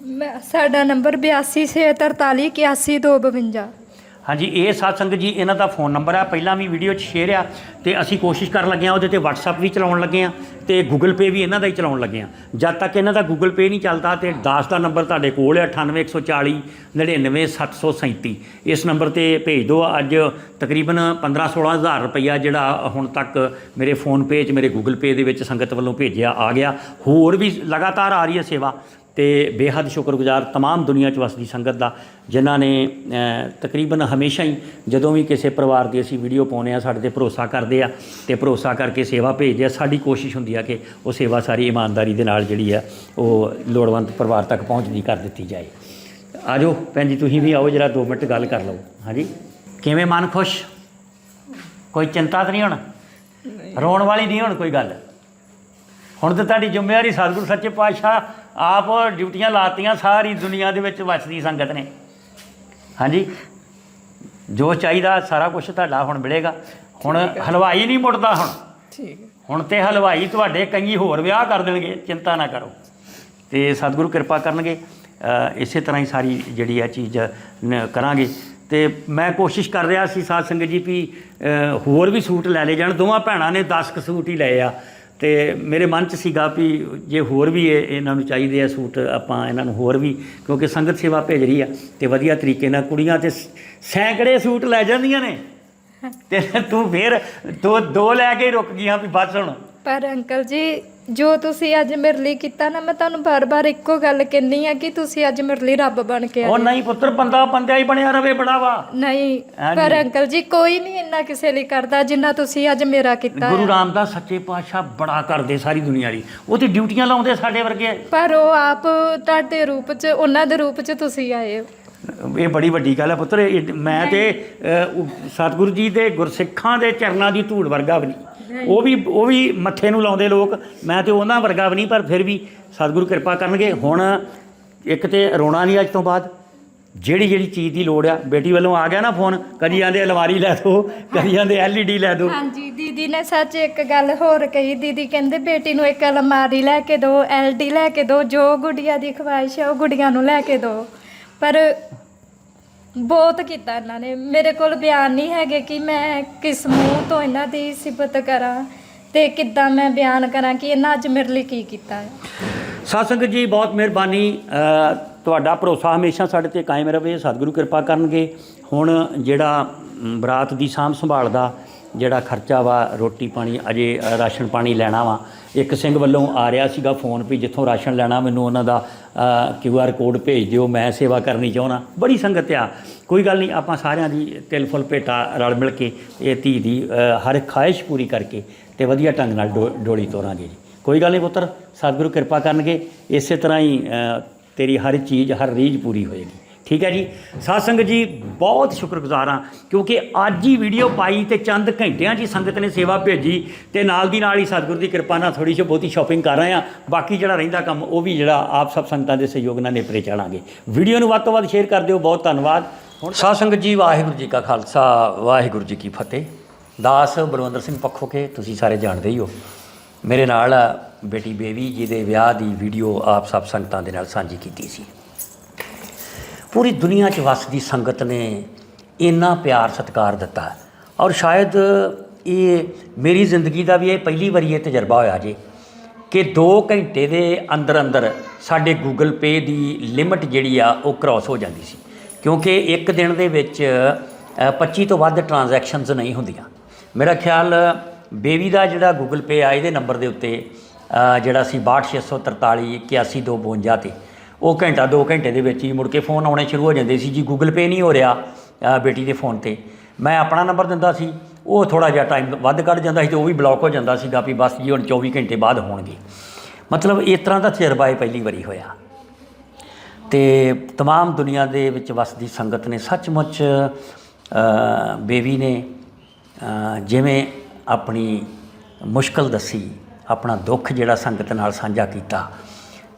ਮੈਂ, ਸਾਡਾ ਨੰਬਰ 8243481252 ਹਾਂਜੀ, ਇਹ ਸਾਧ ਸੰਗਤ ਜੀ, ਇਹਨਾਂ ਦਾ ਫੋਨ ਨੰਬਰ ਆ। ਪਹਿਲਾਂ ਵੀ ਵੀਡੀਓ 'ਚ ਸ਼ੇਅਰ ਆ ਤੇ ਅਸੀਂ ਕੋਸ਼ਿਸ਼ ਕਰਨ ਲੱਗੇ ਆ, ਉਹਦੇ ਤੇ WhatsApp ਵੀ ਚਲਾਉਣ ਲੱਗੇ ਆ ਤੇ Google Pay ਵੀ ਇਹਨਾਂ ਦਾ ਹੀ ਚਲਾਉਣ ਲੱਗੇ ਆ। ਜਦ ਤੱਕ ਇਹਨਾਂ ਦਾ Google Pay ਨਹੀਂ ਚੱਲਦਾ ਤੇ ਦਾਸ ਦਾ ਨੰਬਰ ਤੁਹਾਡੇ ਕੋਲ ਹੈ 98140 99737 ਇਸ ਨੰਬਰ ਤੇ ਭੇਜ ਦਿਓ, ਅੱਜ ਤਕਰੀਬਨ 15-16 ਹਜ਼ਾਰ ਰੁਪਈਆ ਜਿਹੜਾ ਹੁਣ ਤੱਕ ਮੇਰੇ ਫੋਨ ਪੇ 'ਚ, ਮੇਰੇ Google Pay ਦੇ ਵਿੱਚ ਸੰਗਤ ਵੱਲੋਂ ਭੇਜਿਆ ਆ ਗਿਆ। ਹੋਰ ਵੀ ਲਗਾਤਾਰ ਆ ਰਹੀ ਹੈ ਸੇਵਾ। ਤੇ ਬੇਹੱਦ ਸ਼ੁਕਰਗੁਜ਼ਾਰ तमाम ਦੁਨੀਆ 'ਚ ਵਸਦੀ ਸੰਗਤ ਦਾ ਜਿਨ੍ਹਾਂ ਨੇ ਅ, ਤਕਰੀਬਨ ਹਮੇਸ਼ਾ ਹੀ ਜਦੋਂ ਵੀ ਕਿਸੇ ਪਰਿਵਾਰ ਦੀ ਅਸੀਂ ਵੀਡੀਓ ਪਾਉਂਦੇ ਆ ਸਾਡੇ ਤੇ ਭਰੋਸਾ ਕਰਦੇ ਆ ਤੇ ਭਰੋਸਾ ਕਰਕੇ ਸੇਵਾ ਭੇਜਦੇ ਆ ਸਾਡੀ ਕੋਸ਼ਿਸ਼ ਹੁੰਦੀ ਆ ਕਿ ਉਹ ਸੇਵਾ ਸਾਰੀ ਇਮਾਨਦਾਰੀ ਦੇ ਨਾਲ ਜਿਹੜੀ ਆ ਉਹ ਲੋੜਵੰਦ ਪਰਿਵਾਰ ਤੱਕ ਪਹੁੰਚਦੀ ਕਰ ਦਿੱਤੀ ਜਾਏ ਆਜੋ ਭੈਣ ਜੀ ਤੁਸੀਂ ਵੀ ਆਓ ਜਰਾ 2 ਮਿੰਟ ਗੱਲ ਕਰ ਲਓ ਹਾਂਜੀ ਕਿਵੇਂ ਮਨ ਖੁਸ਼ ਕੋਈ ਚਿੰਤਾ ਤਾਂ ਨਹੀਂ ਹੁਣ ਰੋਣ ਵਾਲੀ ਨਹੀਂ ਹੁਣ ਕੋਈ ਗੱਲ ਹੁਣ ਤੇ ਤੁਹਾਡੀ ਜ਼ਿੰਮੇਵਾਰੀ ਸਤਿਗੁਰੂ ਸੱਚੇ ਪਾਤਸ਼ਾਹ ਆਪ ਡਿਊਟੀਆਂ ਲਾਤੀਆਂ ਸਾਰੀ ਦੁਨੀਆ ਦੇ ਵਿੱਚ ਵਸਦੀ ਸੰਗਤ ਨੇ। ਹਾਂਜੀ? ਜੋ ਚਾਹੀਦਾ ਸਾਰਾ ਕੁਝ ਤੁਹਾਡਾ ਹੁਣ ਮਿਲੇਗਾ। ਹੁਣ ਹਲਵਾਈ ਨਹੀਂ ਮੁੜਦਾ ਹੁਣ। ਠੀਕ ਹੁਣ ਤੇ ਹਲਵਾਈ ਤੁਹਾਡੇ ਕਈ ਹੋਰ ਵਿਆਹ ਕਰ ਦੇਣਗੇ ਚਿੰਤਾ ਨਾ ਕਰੋ। ਤੇ ਸਤਿਗੁਰੂ ਕਿਰਪਾ ਕਰਨਗੇ। ਇਸੇ ਤਰ੍ਹਾਂ ਹੀ ਸਾਰੀ ਜਿਹੜੀ ਆ ਚੀਜ਼ ਕਰਾਂਗੇ। ਤੇ ਮੈਂ ਕੋਸ਼ਿਸ਼ ਕਰ ਰਿਹਾ ਸੀ ਸਾਧ ਸੰਗਤ ਜੀ ਵੀ ਹੋਰ ਵੀ ਸੂਟ ਲੈ ਲਏ ਜਾਣ। ਦੋਵਾਂ ਭੈਣਾਂ ਨੇ 10 ਕੁ ਸੂਟ ਹੀ ਲਏ ਆ। ਤੇ ਮੇਰੇ ਮਨ 'ਚ ਸੀਗਾ ਵੀ ਜੇ ਹੋਰ ਵੀ ਇਹ- ਇਹਨਾਂ ਨੂੰ ਚਾਹੀਦੇ ਆ ਸੂਟ ਆਪਾਂ ਇਹਨਾਂ ਨੂੰ ਹੋਰ ਵੀ ਕਿਉਂਕਿ ਸੰਗਤ ਸੇਵਾ ਭੇਜ ਰਹੀ ਆ ਤੇ ਵਧੀਆ ਤਰੀਕੇ ਨਾਲ ਕੁੜੀਆਂ ਤੇ ਸੈਂਕੜੇ ਸੂਟ ਲੈ ਜਾਂਦੀਆਂ ਨੇ। ਤੇ ਤੂੰ ਫੇਰ ਦੋ ਦੋ ਲੈ ਕੇ ਰੁਕ ਗਈਆਂ ਵੀ ਬਸ ਹੁਣ। ਪਰ ਅੰਕਲ ਜੀ ਜੋ ਤੁਸੀਂ ਅੱਜ ਮੇਰੇ ਲਈ ਕੀਤਾ ਨਾ ਮੈਂ ਤੁਹਾਨੂੰ ਬਾਰ-ਬਾਰ ਇੱਕੋ ਗੱਲ ਕਹਿੰਨੀ ਆ ਕਿ ਤੁਸੀਂ ਅੱਜ ਮੇਰੇ ਲਈ ਰੱਬ ਬਣ ਕੇ ਉਹ ਆਏ। ਨਹੀਂ ਪੁੱਤਰ ਬੰਦਾ ਬੰਦਿਆ ਹੀ ਬਣਿਆ ਰਵੇ ਬੜਾ ਵਾ ਨਹੀਂ ਹਾਂਜੀ। ਪਰ ਅੰਕਲ ਜੀ ਕੋਈ ਨਹੀਂ ਇੰਨਾ ਕਿਸੇ ਲਈ ਕਰਦਾ ਜਿੰਨਾ ਤੁਸੀਂ ਅੱਜ ਮੇਰਾ ਕੀਤਾ ਗੁਰੂ ਹੈ। ਰਾਮਦਾਸ ਸੱਚੇ ਪਾਤਸ਼ਾਹ ਬੜਾ ਕਰਦੇ ਸਾਰੀ ਦੁਨੀਆ ਲਈ। ਉਹ ਤੇ ਡਿਊਟੀਆਂ ਲਾਉਂਦੇ ਸਾਡੇ ਵਰਗੇ। ਪਰ ਉਹ ਆਪ ਤੁਹਾਡੇ ਰੂਪ 'ਚ ਉਹਨਾਂ ਦੇ ਰੂਪ 'ਚ ਤੁਸੀਂ ਆਏ ਹੋ। ਇਹ ਬੜੀ ਵੱਡੀ ਗੱਲ ਹੈ ਪੁੱਤਰ ਇਹ ਮੈਂ ਤੇ ਅ, ਸਤਿਗੁਰੂ ਜੀ ਦੇ ਗੁਰਸਿੱਖਾਂ ਦੇ ਚਰਨਾਂ ਦੀ ਧੂੜ ਵਰਗਾ ਵੀ ਨਹੀਂ। ਉਹ ਵੀ ਉਹ ਵੀ ਮੱਥੇ ਨੂੰ ਲਾਉਂਦੇ ਲੋਕ ਮੈਂ ਤੇ ਉਹਨਾਂ ਵਰਗਾ ਵੀ ਨਹੀਂ ਪਰ ਫਿਰ ਵੀ ਸਤਿਗੁਰੂ ਕਿਰਪਾ ਕਰਨਗੇ। ਹੁਣ ਇੱਕ ਤੇ ਰੋਣਾ ਨਹੀਂ ਅੱਜ ਤੋਂ ਬਾਅਦ। ਜਿਹੜੀ ਜਿਹੜੀ ਚੀਜ਼ ਦੀ ਲੋੜ ਆ ਬੇਟੀ ਵੱਲੋਂ ਆ ਗਿਆ ਨਾ ਫੋਨ ਕਦੀ ਆਂਦੇ ਅਲਮਾਰੀ ਲੈ ਦਿਓ ਕਦੀ ਆਂਦੇ ਐਲਈਡੀ ਲੈ ਦਿਓ ਹਾਂਜੀ ਦੀਦੀ ਨੇ ਸੱਚ ਇੱਕ ਗੱਲ ਹੋਰ ਕਹੀ। ਦੀਦੀ ਕਹਿੰਦੇ ਬੇਟੀ ਨੂੰ ਇੱਕ ਅਲਮਾਰੀ ਲੈ ਕੇ ਦਿਓ ਐਲਡੀ ਲੈ ਕੇ ਦਿਓ ਜੋ ਗੁੜੀਆ ਦੀ ਖਵਾਇਸ਼ ਹੈ ਉਹ ਗੁੜੀਆਂ ਨੂੰ ਲੈ ਕੇ ਦਿਓ ਪਰ ਬਹੁਤ ਕੀਤਾ ਇਹਨਾਂ ਨੇ। ਮੇਰੇ ਕੋਲ ਬਿਆਨ ਨਹੀਂ ਹੈਗੇ ਕਿ ਮੈਂ ਕਿਸ ਮੂੰਹ ਤੋਂ ਇਹਨਾਂ ਦੀ ਸਿਫਤ ਕਰਾਂ ਤੇ ਕਿੱਦਾਂ ਮੈਂ ਬਿਆਨ ਕਰਾਂ ਕਿ ਇਹਨਾਂ ਅੱਜ ਮੇਰੇ ਲਈ ਕੀ ਕੀਤਾ ਹੈ। ਸਾਧ ਸੰਗਤ ਜੀ, ਬਹੁਤ ਮਿਹਰਬਾਨੀ। ਤੁਹਾਡਾ ਭਰੋਸਾ ਹਮੇਸ਼ਾ ਸਾਡੇ ਤੇ ਕਾਇਮ ਰਵੇ ਸਤਿਗੁਰੂ ਕਿਰਪਾ ਕਰਨਗੇ। ਹੁਣ ਜਿਹੜਾ ਬਰਾਤ ਦੀ ਸਾਂਭ ਸੰਭਾਲ ਦਾ ਜਿਹੜਾ ਖਰਚਾ ਵਾ, ਰੋਟੀ ਪਾਣੀ, ਅਜੇ ਰਾਸ਼ਨ ਪਾਣੀ ਲੈਣਾ ਵਾ, ਇੱਕ ਸਿੰਘ ਵੱਲੋਂ ਆ ਰਿਹਾ ਸੀਗਾ ਫੋਨ ਵੀ ਜਿੱਥੋਂ ਰਾਸ਼ਨ ਲੈਣਾ, ਮੈਨੂੰ ਉਹਨਾਂ ਦਾ ਕਿਊ ਆਰ ਕੋਡ ਭੇਜ ਦਿਓ, ਮੈਂ ਸੇਵਾ ਕਰਨੀ ਚਾਹੁੰਦਾ। ਬੜੀ ਸੰਗਤ ਆ। ਕੋਈ ਗੱਲ ਨਹੀਂ, ਆਪਾਂ ਸਾਰਿਆਂ ਦੀ ਤਿਲ ਫੁੱਲ ਭੇਟਾ ਰਲ ਮਿਲ ਕੇ ਇਹ ਧੀ ਦੀ ਹਰ ਖਾਹਿਸ਼ ਪੂਰੀ ਕਰਕੇ ਤੇ ਵਧੀਆ ਢੰਗ ਨਾਲ ਡੋ- ਡੋਲੀ ਤੋਰਾਂਗੇ ਜੀ। ਕੋਈ ਗੱਲ ਨਹੀਂ ਪੁੱਤਰ, ਸਤਿਗੁਰੂ ਕਿਰਪਾ ਕਰਨਗੇ, ਇਸੇ ਤਰ੍ਹਾਂ ਹੀ ਤੇਰੀ ਹਰ ਚੀਜ਼, ਹਰ ਰੀਝ ਪੂਰੀ ਹੋਏਗੀ। ਠੀਕ ਹੈ ਜੀ। ਸਾਧ ਸੰਗਤ ਜੀ ਬਹੁਤ ਸ਼ੁਕਰਗੁਜ਼ਾਰ ਹਾਂ ਕਿਉਂਕਿ ਅੱਜ ਹੀ ਵੀਡੀਓ ਪਾਈ ਤੇ ਚੰਦ ਘੰਟਿਆਂ 'ਚ ਹੀ ਸੰਗਤ ਨੇ ਸੇਵਾ ਭੇਜੀ ਤੇ ਨਾਲ ਦੀ ਨਾਲ ਹੀ ਸਤਿਗੁਰੂ ਦੀ ਕਿਰਪਾ ਨਾਲ ਥੋੜੀ ਜਿਹੀ ਬਹੁਤੀ ਸ਼ਾਪਿੰਗ ਕਰ ਰਹੇ ਹਾਂ। ਬਾਕੀ ਜਿਹੜਾ ਰਹਿੰਦਾ ਕੰਮ ਉਹ ਵੀ ਜਿਹੜਾ ਆਪ ਸਭ ਸੰਗਤਾਂ ਦੇ ਸਹਿਯੋਗ ਨਾਲ ਨੇਪਰੇ ਚਾੜਾਂਗੇ ਵੀਡੀਓ ਨੂੰ ਵੱਧ ਤੋਂ ਵੱਧ ਸ਼ੇਅਰ ਕਰ ਦਿਓ ਬਹੁਤ ਧੰਨਵਾਦ। ਹੁਣ ਸਾਧ ਸੰਗਤ ਜੀ ਵਾਹਿਗੁਰੂ ਜੀ ਕਾ ਖਾਲਸਾ ਵਾਹਿਗੁਰੂ ਜੀ ਕੀ ਫਤਿਹ। ਦਾਸ ਬਲਵੰਦਰ ਸਿੰਘ ਪੱਖੋ ਕੇ ਤੁਸੀਂ ਸਾਰੇ ਜਾਣਦੇ ਹੀ ਹੋ। ਮੇਰੇ ਨਾਲ ਬੇਟੀ ਬੇਬੀ ਜੀ ਦੇ ਵਿਆਹ ਦੀ ਵੀਡੀਓ ਆਪ ਸਭ ਸੰਗਤਾਂ ਦੇ ਨਾਲ ਸਾਂਝੀ ਕੀਤੀ ਸੀ। ਪੂਰੀ ਦੁਨੀਆ 'ਚ ਵਸਦੀ ਸੰਗਤ ਨੇ ਇੰਨਾ ਪਿਆਰ ਸਤਿਕਾਰ ਦਿੱਤਾ। ਔਰ ਸ਼ਾਇਦ ਇਹ ਮੇਰੀ ਜ਼ਿੰਦਗੀ ਦਾ ਵੀ ਇਹ ਪਹਿਲੀ ਵਾਰੀ ਇਹ ਤਜਰਬਾ ਹੋਇਆ ਜੀ ਕਿ 2 ਘੰਟੇ ਦੇ ਅੰਦਰ ਅੰਦਰ ਸਾਡੇ Google Pay ਦੀ ਲਿਮਟ ਜਿਹੜੀ ਆ ਉਹ ਕ੍ਰਾਸ ਹੋ ਜਾਂਦੀ ਸੀ। ਕਿਉਂਕਿ ਇੱਕ ਦਿਨ ਦੇ ਵਿੱਚ ਅ, 25 ਤੋਂ ਵੱਧ ਟ੍ਰਾਂਜੈਕਸ਼ਨਸ ਨਹੀਂ ਹੁੰਦੀਆਂ। ਮੇਰਾ ਖਿਆਲ ਬੇਬੀ ਦਾ ਜਿਹੜਾ Google Pay ਆ ਇਹਦੇ ਨੰਬਰ ਦੇ ਉੱਤੇ ਜਿਹੜਾ ਸੀ 62643 81252 ਤੇ ਉਹ ਘੰਟਾ 2 ਘੰਟੇ ਦੇ ਵਿੱਚ ਹੀ ਮੁੜ ਕੇ ਫੋਨ ਆਉਣੇ ਸ਼ੁਰੂ ਹੋ ਜਾਂਦੇ ਸੀ ਜੀ ਗੂਗਲ ਪੇ ਨਹੀਂ ਹੋ ਰਿਹਾ ਅ, ਬੇਟੀ ਦੇ ਫੋਨ ਤੇ ਮੈਂ ਆਪਣਾ ਨੰਬਰ ਦਿੰਦਾ ਸੀ ਉਹ ਥੋੜਾ ਜਿਹਾ ਟਾਈਮ ਵੱਧ ਕੱਢ ਜਾਂਦਾ ਸੀ ਤੇ ਉਹ ਵੀ ਬਲੌਕ ਹੋ ਜਾਂਦਾ ਸੀਗਾ ਵੀ ਬਸ ਜੀ ਹੁਣ 24 ਘੰਟੇ ਬਾਅਦ ਹੋਣਗੇ ਮਤਲਬ ਇਸ ਤਰ੍ਹਾਂ ਦਾ ਤਜਰਬਾ ਇਹ ਪਹਿਲੀ ਵਾਰੀ ਹੋਇਆ ਤੇ तमाम ਦੁਨੀਆ ਦੇ ਵਿੱਚ ਵਸਦੀ ਸੰਗਤ ਨੇ ਸੱਚਮੁੱਚ ਅ, ਬੇਬੀ ਨੇ ਅ, ਜਿਵੇਂ ਆਪਣੀ ਮੁਸ਼ਕਲ ਦੱਸੀ ਆਪਣਾ ਦੁੱਖ ਜਿਹੜਾ ਸੰਗਤ ਨਾਲ ਸਾਂਝਾ ਕੀਤਾ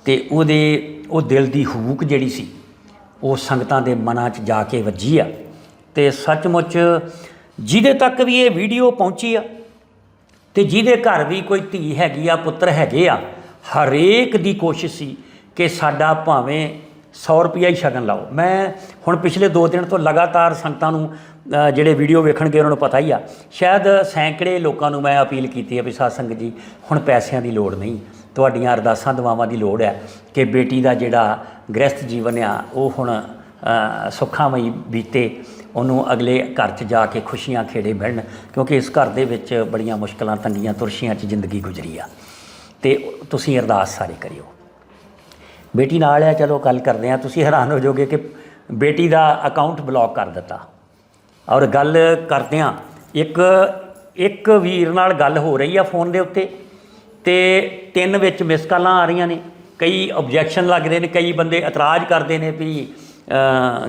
ਤੇ ਉਹਦੇ, ਉਹ ਦਿਲ ਦੀ ਹੂਕ ਜਿਹੜੀ ਸੀ, ਉਹ ਸੰਗਤਾਂ ਦੇ ਮਨਾਂ 'ਚ ਜਾ ਕੇ ਵੱਜੀ ਆ। ਤੇ ਸੱਚਮੁੱਚ ਜਿਹਦੇ ਤੱਕ ਵੀ ਇਹ ਵੀਡੀਓ ਪਹੁੰਚੀ ਆ, ਤੇ ਜਿਹਦੇ ਘਰ ਵੀ ਕੋਈ ਧੀ ਹੈਗੀ ਆ, ਪੁੱਤਰ ਹੈਗੇ ਆ, ਹਰੇਕ ਦੀ ਕੋਸ਼ਿਸ਼ ਸੀ ਕਿ ਸਾਡਾ ਭਾਵੇਂ 100 ਰੁਪਿਆ ਹੀ ਸ਼ਗਨ ਲਾਓ। ਮੈਂ ਹੁਣ ਪਿਛਲੇ 2 ਦਿਨ ਤੋਂ ਲਗਾਤਾਰ ਸੰਗਤਾਂ ਨੂੰ ਜਿਹੜੇ ਵੀਡੀਓ ਵੇਖਣਗੇ, ਉਹਨਾਂ ਨੂੰ ਪਤਾ ਹੀ ਆ। ਸ਼ਾਇਦ ਸੈਂਕੜੇ ਲੋਕਾਂ ਨੂੰ ਮੈਂ ਅਪੀਲ ਕੀਤੀ ਹੈ ਵੀ ਸਾਧ ਸੰਗਤ ਜੀ, ਹੁਣ ਪੈਸਿਆਂ ਦੀ ਲੋੜ ਨਹੀਂ। ਤੁਹਾਡੀਆਂ ਅਰਦਾਸਾਂ ਦੁਆਵਾਂ ਦੀ ਲੋੜ ਹੈ ਕਿ ਬੇਟੀ ਦਾ ਜਿਹੜਾ ਗ੍ਰਸਥ ਜੀਵਨ ਆ ਉਹ ਹੁਣ ਅ, ਸੁੱਖਾਮਈ ਬੀਤੇ ਉਹਨੂੰ ਅਗਲੇ ਘਰ 'ਚ ਜਾ ਕੇ ਖੁਸ਼ੀਆਂ ਖੇੜੇ ਮਿਲਣ ਕਿਉਂਕਿ ਇਸ ਘਰ ਦੇ ਵਿੱਚ ਬੜੀਆਂ ਮੁਸ਼ਕਲਾਂ ਤੰਗੀਆਂ ਤੁਰਸ਼ੀਆਂ 'ਚ ਜ਼ਿੰਦਗੀ ਗੁਜ਼ਰੀ ਆ। ਤੇ ਤੁਸੀਂ ਅਰਦਾਸ ਸਾਰੇ ਕਰਿਓ। ਬੇਟੀ ਨਾਲ ਆ ਚਲੋ ਗੱਲ ਕਰਦੇ ਆ ਤੁਸੀਂ ਹੈਰਾਨ ਹੋ ਜਾਓਗੇ ਕਿ ਬੇਟੀ ਦਾ ਅਕਾਊਂਟ ਬਲੌਕ ਕਰ ਦਿੱਤਾ। ਔਰ ਗੱਲ ਕਰਦਿਆਂ ਇੱਕ ਇੱਕ ਵੀਰ ਨਾਲ ਗੱਲ ਹੋ ਰਹੀ ਆ ਫੋਨ ਦੇ ਉੱਤੇ। ਤੇ ਤਿੰਨ ਵਿੱਚ ਮਿਸ ਕਾਲਾਂ ਆ ਰਹੀਆਂ ਨੇ। ਕਈ ਆਬਜੈਕਸ਼ਨ ਲੱਗਦੇ ਨੇ, ਕਈ ਬੰਦੇ ਇਤਰਾਜ਼ ਕਰਦੇ ਨੇ ਵੀ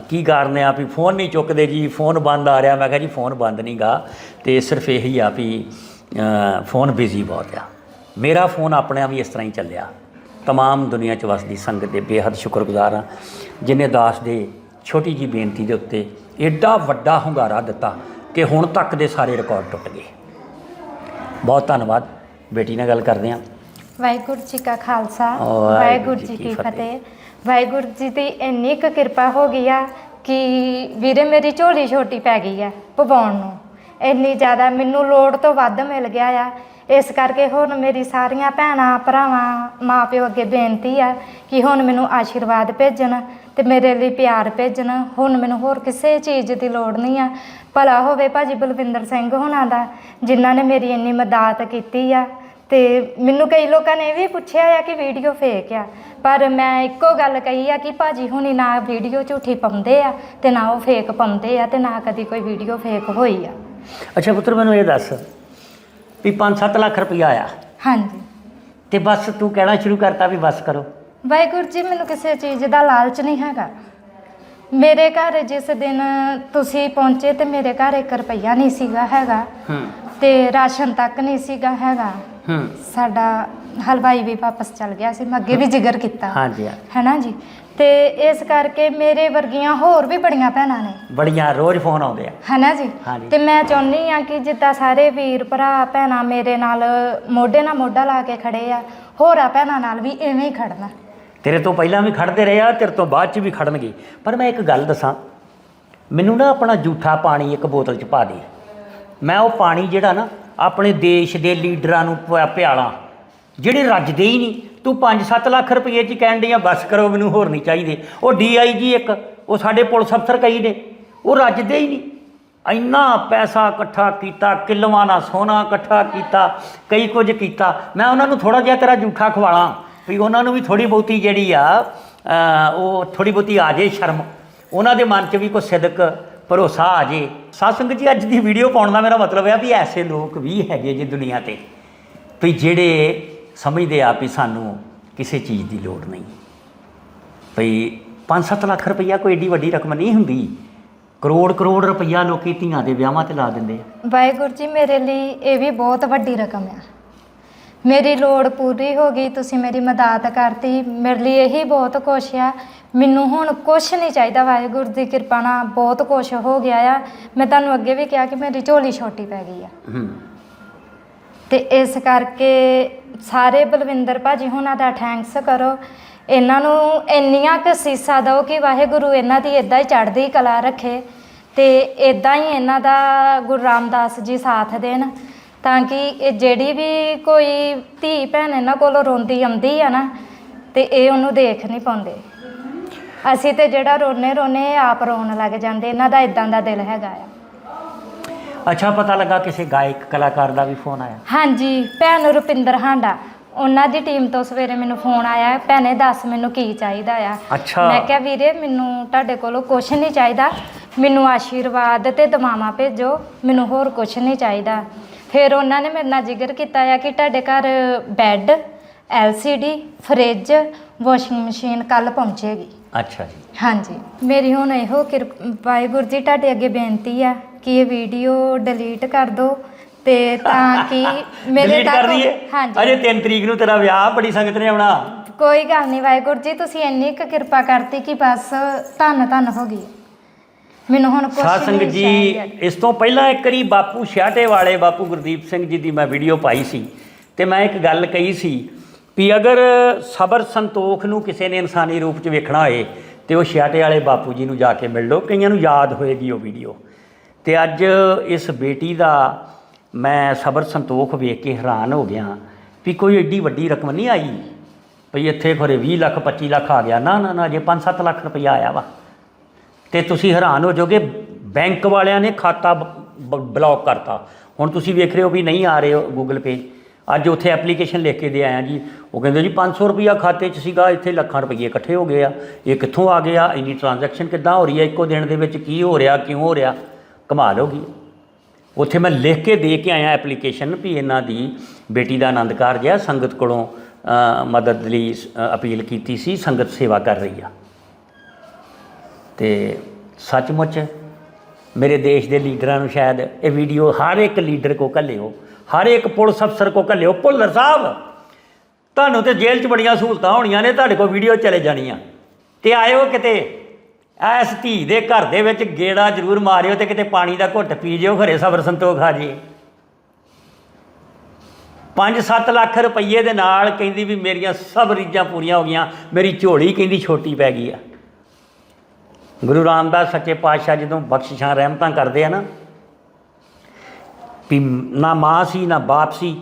ਕੀ ਕਾਰਨ ਆ ਵੀ ਫੋਨ ਨਹੀਂ ਚੁੱਕਦੇ ਜੀ, ਫੋਨ ਬੰਦ ਆ ਰਿਹਾ। ਮੈਂ ਕਿਹਾ ਜੀ, ਫੋਨ ਬੰਦ ਨਹੀਂਗਾ ਤੇ ਸਿਰਫ ਇਹੀ ਆ ਵੀ ਫੋਨ ਬਿਜ਼ੀ ਬਹੁਤ ਆ। ਮੇਰਾ ਫੋਨ ਆਪਣੇ ਆਪ ਹੀ ਇਸ ਤਰ੍ਹਾਂ ਹੀ ਚੱਲਿਆ। ਤਮਾਮ ਦੁਨੀਆ 'ਚ ਵਸਦੀ ਸੰਗਤ ਦੇ ਬੇਹੱਦ ਸ਼ੁਕਰਗੁਜ਼ਾਰ ਹਾਂ। ਜਿਨੇ ਦਾਸ ਦੇ ਛੋਟੀ ਜੀ ਬੇਨਤੀ ਦੇ ਉੱਤੇ ਐਡਾ ਵੱਡਾ ਹੁੰਗਾਰਾ ਦਿੱਤਾ ਕਿ ਹੁਣ ਤੱਕ ਦੇ ਸਾਰੇ ਰਿਕਾਰਡ ਟੁੱਟ ਗਏ। ਬਹੁਤ ਧੰਨਵਾਦ। ਬੇਟੀ ਨਾਲ ਗੱਲ ਕਰਦੇ ਹਾਂ। ਵਾਹਿਗੁਰੂ ਜੀ ਕਾ ਖਾਲਸਾ ਵਾਹਿਗੁਰੂ ਜੀ ਕੀ ਫਤਿਹ। ਵਾਹਿਗੁਰੂ ਜੀ ਦੀ ਇੰਨੀ ਕੁ ਕਿਰਪਾ ਹੋ ਗਈ ਆ ਕਿ ਵੀਰੇ ਮੇਰੀ ਝੋਲੀ ਛੋਟੀ ਪੈ ਗਈ ਆ ਪਵਾਉਣ ਨੂੰ। ਇੰਨੀ ਜ਼ਿਆਦਾ ਮੈਨੂੰ ਲੋੜ ਤੋਂ ਵੱਧ ਮਿਲ ਗਿਆ ਆ। ਇਸ ਕਰਕੇ ਹੁਣ ਮੇਰੀ ਸਾਰੀਆਂ ਭੈਣਾਂ ਭਰਾਵਾਂ ਮਾਪਿਓ ਅੱਗੇ ਬੇਨਤੀ ਆ ਕਿ ਹੁਣ ਮੈਨੂੰ ਆਸ਼ੀਰਵਾਦ ਭੇਜਣ ਤੇ ਮੇਰੇ ਲਈ ਪਿਆਰ ਭੇਜਣ। ਹੁਣ ਮੈਨੂੰ ਹੋਰ ਕਿਸੇ ਚੀਜ਼ ਦੀ ਲੋੜ ਨਹੀਂ ਆ। ਭਲਾ ਹੋਵੇ ਭਾਜੀ ਬਲਵਿੰਦਰ ਸਿੰਘ ਹੁਣਾਂ ਦਾ ਜਿਨ੍ਹਾਂ ਨੇ ਮੇਰੀ ਇੰਨੀ ਮਦਦ ਕੀਤੀ ਆ। ਤੇ ਮੈਨੂੰ ਕਈ ਲੋਕਾਂ ਨੇ ਇਹ ਵੀ ਪੁੱਛਿਆ ਆ ਕਿ ਵੀਡੀਓ ਫੇਕ ਆ। ਪਰ ਮੈਂ ਇੱਕੋ ਗੱਲ ਕਹੀ ਆ ਕਿ ਭਾਜੀ ਹੁਣੀ ਨਾ ਵੀਡੀਓ ਝੂਠੀ ਪਾਉਂਦੇ ਆ ਤੇ ਨਾ ਉਹ ਫੇਕ ਪਾਉਂਦੇ ਆ ਤੇ ਨਾ ਕਦੀ ਕੋਈ ਵੀਡੀਓ ਫੇਕ ਹੋਈ ਆ। ਅੱਛਾ ਪੁੱਤਰ ਮੈਨੂੰ ਇਹ ਦੱਸ ਵੀ 5-7 ਲੱਖ ਰੁਪਇਆ ਆਇਆ। ਹਾਂਜੀ। ਤੇ ਬਸ ਤੂੰ ਕਹਿਣਾ ਸ਼ੁਰੂ ਕਰਤਾ ਵੀ ਬਸ ਕਰੋ। ਵਾਹਿਗੁਰੂ ਜੀ ਮੈਨੂੰ ਕਿਸੇ ਚੀਜ਼ ਦਾ ਲਾਲਚ ਨਹੀਂ ਹੈਗਾ। ਮੇਰੇ ਘਰ ਜਿਸ ਦਿਨ ਤੁਸੀਂ ਪਹੁੰਚੇ ਤੇ ਮੇਰੇ ਘਰ 1 ਰੁਪਈਆ ਨਹੀਂ ਸੀਗਾ ਹੈਗਾ। ਹੂੰ। ਤੇ ਰਾਸ਼ਨ ਤੱਕ ਨਹੀਂ ਸੀਗਾ ਹੈਗਾ। ਹੂੰ। ਸਾਡਾ ਹਲਵਾਈ ਵੀ ਵਾਪਸ ਚਲ ਗਿਆ ਸੀ ਮੈਂ ਅੱਗੇ ਵੀ ਜ਼ਿਕਰ ਕੀਤਾ। ਹਾਂਜੀ ਹਾਂ। ਹੈਨਾ ਜੀ? ਤੇ ਇਸ ਕਰਕੇ ਮੇਰੇ ਵਰਗੀਆਂ ਹੋਰ ਵੀ ਬੜੀਆਂ ਭੈਣਾਂ ਨੇ। ਬੜੀਆਂ ਰੋਜ਼ ਫੋਨ ਆਉਂਦੇ ਆ। ਹੈਨਾ ਜੀ? ਹਾਂਜੀ। ਤੇ ਮੈਂ ਚਾਹੁੰਦੀ ਆ ਕਿ ਜਿੱਦਾਂ ਸਾਰੇ ਵੀਰ ਭਰਾ ਭੈਣਾਂ ਮੇਰੇ ਨਾਲ ਮੋਢੇ ਨਾਲ ਮੋਢਾ ਲਾ ਕੇ ਖੜੇ ਆ ਹੋਰਾਂ ਭੈਣਾਂ ਨਾਲ ਵੀ ਐਵੇਂ ਹੀ ਖੜਨਾ। ਤੇਰੇ ਤੋਂ ਪਹਿਲਾਂ ਵੀ ਖੜਦੇ ਰਹੇ ਆ ਤੇਰੇ ਤੋਂ ਬਾਅਦ ਚ ਵੀ ਖੜਨਗੇ। ਪਰ ਮੈਂ ਇੱਕ ਗੱਲ ਦੱਸਾਂ ਮੈਨੂੰ ਨਾ ਆਪਣਾ ਜੂਠਾ ਪਾਣੀ ਇੱਕ ਬੋਤਲ ਚ ਪਾ ਦੇ। ਮੈਂ ਉਹ ਪਾਣੀ ਜਿਹੜਾ ਨਾ ਆਪਣੇ ਦੇਸ਼ ਦੇ ਲੀਡਰਾਂ ਨੂੰ ਪਿਆ- ਪਿਆਲਾਂ ਜਿਹੜੇ ਰੱਜਦੇ ਹੀ ਨਹੀਂ। ਤੂੰ 5-7 ਲੱਖ ਰੁਪਏ ਚ ਕਹਿਣ ਡਈ ਆ, ਬਸ ਕਰੋ, ਮੈਨੂੰ ਹੋਰ ਨਹੀਂ ਚਾਹੀਦੇ। ਉਹ ਡੀਆਈਜੀ ਇੱਕ, ਉਹ ਸਾਡੇ ਪੁਲਿਸ ਅਫਸਰ ਕਈ ਨੇ। ਉਹ ਰੱਜਦੇ ਹੀ ਨਹੀਂ। ਇੰਨਾ ਪੈਸਾ ਇਕੱਠਾ ਕੀਤਾ ਕਿਲੋਆਂ ਨਾਲ ਸੋਨਾ ਇਕੱਠਾ ਕੀਤਾ, ਕਈ ਕੁਝ ਕੀਤਾ। ਮੈਂ ਉਹਨਾਂ ਨੂੰ ਥੋੜਾ ਜਿਹਾ ਤੇਰਾ ਜੂਠਾ ਖਵਾਲਾਂ ਵੀ ਉਹਨਾਂ ਨੂੰ ਵੀ ਥੋੜੀ ਬਹੁਤੀ ਜਿਹੜੀ ਆ ਉਹ ਥੋੜੀ ਬਹੁਤੀ ਆ ਜੇ ਸ਼ਰਮ। ਉਹਨਾਂ ਦੇ ਮਨ 'ਚ ਵੀ ਕੋਈ ਸਿਦਕ ਭਰੋਸਾ ਆ ਜੇ। ਸਾਧ ਸੰਗਤ ਜੀ, ਅੱਜ ਦੀ ਵੀਡੀਓ ਪਾਉਣ ਦਾ ਮੇਰਾ ਮਤਲਬ ਹੈ ਵੀ ਐਸੇ ਲੋਕ ਵੀ ਹੈਗੇ ਜੀ ਦੁਨੀਆ ਤੇ ਵੀ ਜਿਹੜੇ ਸਮਝਦੇ ਆ ਵੀ ਸਾਨੂੰ ਕਿਸੇ ਚੀਜ਼ ਦੀ ਲੋੜ ਨਹੀਂ। ਭਈ 5-7 ਲੱਖ ਰੁਪਈਆ ਕੋਈ ਏਡੀ ਵੱਡੀ ਰਕਮ ਨਹੀਂ ਹੁੰਦੀ। ਕਰੋੜ ਕਰੋੜ ਰੁਪਈਆ ਲੋਕੀ ਧੀਆਂ ਦੇ ਵਿਆਹਾਂ ਤੇ ਲਾ ਦਿੰਦੇ ਆ। ਵਾਹਿਗੁਰੂ ਜੀ, ਮੇਰੇ ਲਈ ਇਹ ਵੀ ਬਹੁਤ ਵੱਡੀ ਰਕਮ ਆ। ਮੇਰੀ ਲੋੜ ਪੂਰੀ ਹੋ ਗਈ, ਤੁਸੀਂ ਮੇਰੀ ਮਦਦ ਕਰਤੀ। ਮੇਰੇ ਲਈ ਇਹੀ ਬਹੁਤ ਕੁਛ ਆ ਮੈਨੂੰ ਹੁਣ ਕੁਛ ਨਹੀਂ ਚਾਹੀਦਾ ਵਾਹਿਗੁਰੂ ਦੀ ਕਿਰਪਾ ਨਾਲ ਬਹੁਤ ਕੁਛ ਹੋ ਗਿਆ ਆ। ਮੈਂ ਤੁਹਾਨੂੰ ਅੱਗੇ ਵੀ ਕਿਹਾ ਕਿ ਮੇਰੀ ਝੋਲੀ ਛੋਟੀ ਪੈ ਗਈ ਆ। ਹੂੰ। ਤੇ ਇਸ ਕਰਕੇ ਸਾਰੇ ਬਲਵਿੰਦਰ ਭਾਜੀ ਹੁਣਾਂ ਦਾ ਥੈਂਕਸ ਕਰੋ। ਇਹਨਾਂ ਨੂੰ ਇੰਨੀਆਂ ਕੁ ਸੀਸਾਂ ਦਿਓ ਕਿ ਵਾਹਿਗੁਰੂ ਇਹਨਾਂ ਦੀ ਇਦਾਂ ਹੀ ਚੜ੍ਹਦੀ ਕਲਾ ਰੱਖੇ ਤੇ ਇਦਾਂ ਹੀ ਇਹਨਾਂ ਦਾ ਗੁਰੂ ਰਾਮਦਾਸ ਜੀ ਸਾਥ ਦੇਣ। ਤਾਂ ਕਿ ਇਹ ਜਿਹੜੀ ਵੀ ਕੋਈ ਧੀ ਭੈਣ ਇਹਨਾਂ ਕੋਲੋਂ ਰੋਂਦੀ ਆਉਂਦੀ ਆ ਨਾ ਤੇ ਇਹ ਉਹਨੂੰ ਦੇਖ ਨਹੀਂ ਪਾਉਂਦੇ। ਅਸੀਂ ਤੇ ਜਿਹੜਾ ਰੋਨੇ ਰੋਨੇ ਇਹ ਆਪ ਰੋਣ ਲੱਗ ਜਾਂਦੇ ਇਹਨਾਂ ਦਾ ਇਦਾਂ ਦਾ ਦਿਲ ਹੈਗਾ ਆ। ਅੱਛਾ ਪਤਾ ਲੱਗਾ ਕਿਸੇ ਗਾਇਕ ਕਲਾਕਾਰ ਦਾ ਵੀ ਫੋਨ ਆਇਆ? ਹਾਂਜੀ ਭੈਣ ਰੁਪਿੰਦਰ ਹਾਂਡਾ। ਉਹਨਾਂ ਦੀ ਟੀਮ ਤੋਂ ਸਵੇਰੇ ਮੈਨੂੰ ਫੋਨ ਆਇਆ ਭੈਣੇ ਦੱਸ ਮੈਨੂੰ ਕੀ ਚਾਹੀਦਾ ਆ। ਅੱਛਾ। ਮੈਂ ਕਿਹਾ ਵੀਰੇ ਮੈਨੂੰ ਤੁਹਾਡੇ ਕੋਲੋਂ ਕੁਝ ਨਹੀਂ ਚਾਹੀਦਾ। ਮੈਨੂੰ ਆਸ਼ੀਰਵਾਦ ਤੇ ਦੁਆਵਾਂ ਭੇਜੋ ਮੈਨੂੰ ਹੋਰ ਕੁਝ ਨਹੀਂ ਚਾਹੀਦਾ। ਫਿਰ ਉਹਨਾਂ ਨੇ ਮੇਰੇ ਨਾਲ ਜ਼ਿਕਰ ਕੀਤਾ ਆ ਕਿ ਤੁਹਾਡੇ ਘਰ bed LCD fridge washing machine ਕੱਲ ਪਹੁੰਚੇਗੀ। ਅੱਛਾ ਜੀ। ਹਾਂਜੀ। ਮੇਰੀ ਹੁਣ ਇਹੋ ਕਿਰਪ- ਵਾਹਿਗੁਰੂ ਜੀ ਤੁਹਾਡੇ ਅੱਗੇ ਬੇਨਤੀ ਆ ਕਿ ਇਹ ਵੀਡੀਓ ਡਿਲੀਟ ਕਰ ਦਿਓ ਤੇ ਤਾਂ ਕਿ [LAUGHS] ਮੇਰੇ Delete ਕਰ ਤੱਕ ਦਈਏ? ਹਾਂਜੀ। ਅਜੇ 3 ਤਰੀਕ ਨੂੰ ਤੇਰਾ ਵਿਆਹ ਬੜੀ ਸੰਗਤ ਨੇ ਆਉਣਾ। ਕੋਈ ਗੱਲ ਨਹੀਂ ਵਾਹਿਗੁਰੂ ਜੀ ਤੁਸੀਂ ਇੰਨੀ ਕੁ ਕਿਰਪਾ ਕਰਤੀ ਕਿ ਬਸ ਧੰਨ ਧੰਨ ਹੋ ਗਈ। ਮੈਨੂੰ ਹੁਣ ਕੁਝ ਸਾਧ ਸੰਗਤ ਜੀ ਇਸ ਤੋਂ ਪਹਿਲਾਂ ਇੱਕ ਵਾਰੀ ਬਾਪੂ ਛਿਆਟੇ ਵਾਲੇ ਬਾਪੂ ਗੁਰਦੀਪ ਸਿੰਘ ਜੀ ਦੀ ਮੈਂ ਵੀਡੀਓ ਪਾਈ ਸੀ ਤੇ ਮੈਂ ਇੱਕ ਗੱਲ ਕਹੀ ਸੀ ਵੀ ਅਗਰ ਸਬਰ ਸੰਤੋਖ ਨੂੰ ਕਿਸੇ ਨੇ ਇਨਸਾਨੀ ਰੂਪ 'ਚ ਵੇਖਣਾ ਹੋਏ, ਤੇ ਉਹ ਛਿਆਟੇ ਵਾਲੇ ਬਾਪੂ ਜੀ ਨੂੰ ਜਾ ਕੇ ਮਿਲ ਲਓ। ਕਈਆਂ ਨੂੰ ਯਾਦ ਹੋਏਗੀ ਉਹ ਵੀਡੀਓ। ਤੇ ਅੱਜ ਇਸ ਬੇਟੀ ਦਾ ਮੈਂ ਸਬਰ ਸੰਤੋਖ ਵੇਖ ਕੇ ਹੈਰਾਨ ਹੋ ਗਿਆ ਵੀ ਕੋਈ ਏਡੀ ਵੱਡੀ ਰਕਮ ਨਹੀਂ ਆਈ। ਭਈ ਇੱਥੇ ਖਰੇ 20 ਲੱਖ 25 ਲੱਖ ਆ ਗਿਆ। ਨਾ ਨਾ ਨਾ ਜੇ 5-7 ਲੱਖ ਰੁਪਈਆ ਆਇਆ ਵਾ। ਤੇ ਤੁਸੀਂ ਹੈਰਾਨ ਹੋ ਜਾਓਗੇ, ਬੈਂਕ ਵਾਲਿਆਂ ਨੇ ਖਾਤਾ ਬ- ਬ- ਬਲੌਕ ਕਰਤਾ। ਹੁਣ ਤੁਸੀਂ ਵੇਖ ਰਹੇ ਹੋ ਵੀ ਨਹੀਂ ਆ ਰਹੇ ਗੂਗਲ ਪੇ ਅੱਜ ਉੱਥੇ ਐਪਲੀਕੇਸ਼ਨ ਲਿਖ ਕੇ ਦੇ ਆਇਆ ਜੀ। ਉਹ ਕਹਿੰਦੇ ਜੀ 500 ਰੁਪਈਆ ਖਾਤੇ 'ਚ ਸੀਗਾ, ਇੱਥੇ ਲੱਖਾਂ ਰੁਪਈਏ ਇਕੱਠੇ ਹੋ ਗਏ ਆ। ਇਹ ਕਿੱਥੋਂ ਆ ਗਿਆ? ਆ ਇੰਨੀ ਟ੍ਰਾਂਜੈਕਸ਼ਨ ਕਿੱਦਾਂ ਹੋ ਰਹੀ ਹੈ ਇੱਕੋ ਦਿਨ ਦੇ ਵਿੱਚ ਕੀ ਹੋ ਰਿਹਾ, ਕਿਉਂ ਹੋ ਰਿਹਾ? ਕਮਾਲ ਹੋ ਗਈ। ਉੱਥੇ ਮੈਂ ਲਿਖ ਕੇ ਦੇ ਕੇ ਆਇਆ ਐਪਲੀਕੇਸ਼ਨ ਵੀ ਇਹਨਾਂ ਦੀ। ਬੇਟੀ ਦਾ ਆਨੰਦ ਕਾਰਜ ਹੈ ਸੰਗਤ ਕੋਲੋਂ ਮਦਦ ਲਈ ਅਪੀਲ ਕੀਤੀ ਸੀ, ਸੰਗਤ ਸੇਵਾ ਕਰ ਰਹੀ ਆ। ਤੇ ਸੱਚਮੁੱਚ ਮੇਰੇ ਦੇਸ਼ ਦੇ ਲੀਡਰਾਂ ਨੂੰ ਸ਼ਾਇਦ ਇਹ ਵੀਡੀਓ ਹਰ ਇੱਕ ਲੀਡਰ ਕੋ ਘੱਲਿਓ। ਹਰ ਇੱਕ ਪੁਲਿਸ ਅਫਸਰ ਕੋ ਘੱਲਿਓ, ਭੁੱਲਰ ਸਾਹਿਬ, ਤੁਹਾਨੂੰ ਤੇ ਜੇਲ੍ਹ 'ਚ ਬੜੀਆਂ ਸਹੂਲਤਾਂ ਹੋਣੀਆਂ ਨੇ, ਤੁਹਾਡੇ ਕੋਲ ਵੀਡੀਓ ਚਲੇ ਜਾਣੀਆਂ। ਤੇ ਆਇਓ ਕਿਤੇ, ਐਸ ਧੀ ਦੇ ਘਰ ਦੇ ਵਿੱਚ ਗੇੜਾ ਜ਼ਰੂਰ ਮਾਰਿਓ ਤੇ ਕਿਤੇ ਪਾਣੀ ਦਾ ਘੁੱਟ ਪੀ ਜਿਓ, ਘਰੇ ਸਬਰ ਸੰਤੋਖ ਆ ਜੀ। 5-7 ਲੱਖ ਰੁਪਏ ਦੇ ਨਾਲ ਕਹਿੰਦੀ ਵੀ ਮੇਰੀਆਂ ਸਭ ਰੀਝਾਂ ਪੂਰੀਆਂ ਹੋ ਗਈਆਂ, ਮੇਰੀ ਝੋਲੀ ਕਹਿੰਦੀ ਛੋਟੀ ਪੈ ਗਈ ਆ। ਗੁਰੂ ਰਾਮਦਾਸ ਸੱਚੇ ਪਾਤਸ਼ਾਹ ਜਦੋਂ ਬਖਸ਼ਿਸ਼ਾਂ ਰਹਿਮਤਾਂ ਕਰਦੇ ਆ ਨਾ ਵੀ ਨਾ ਮਾਂ ਸੀ, ਨਾ ਬਾਪ ਸੀ।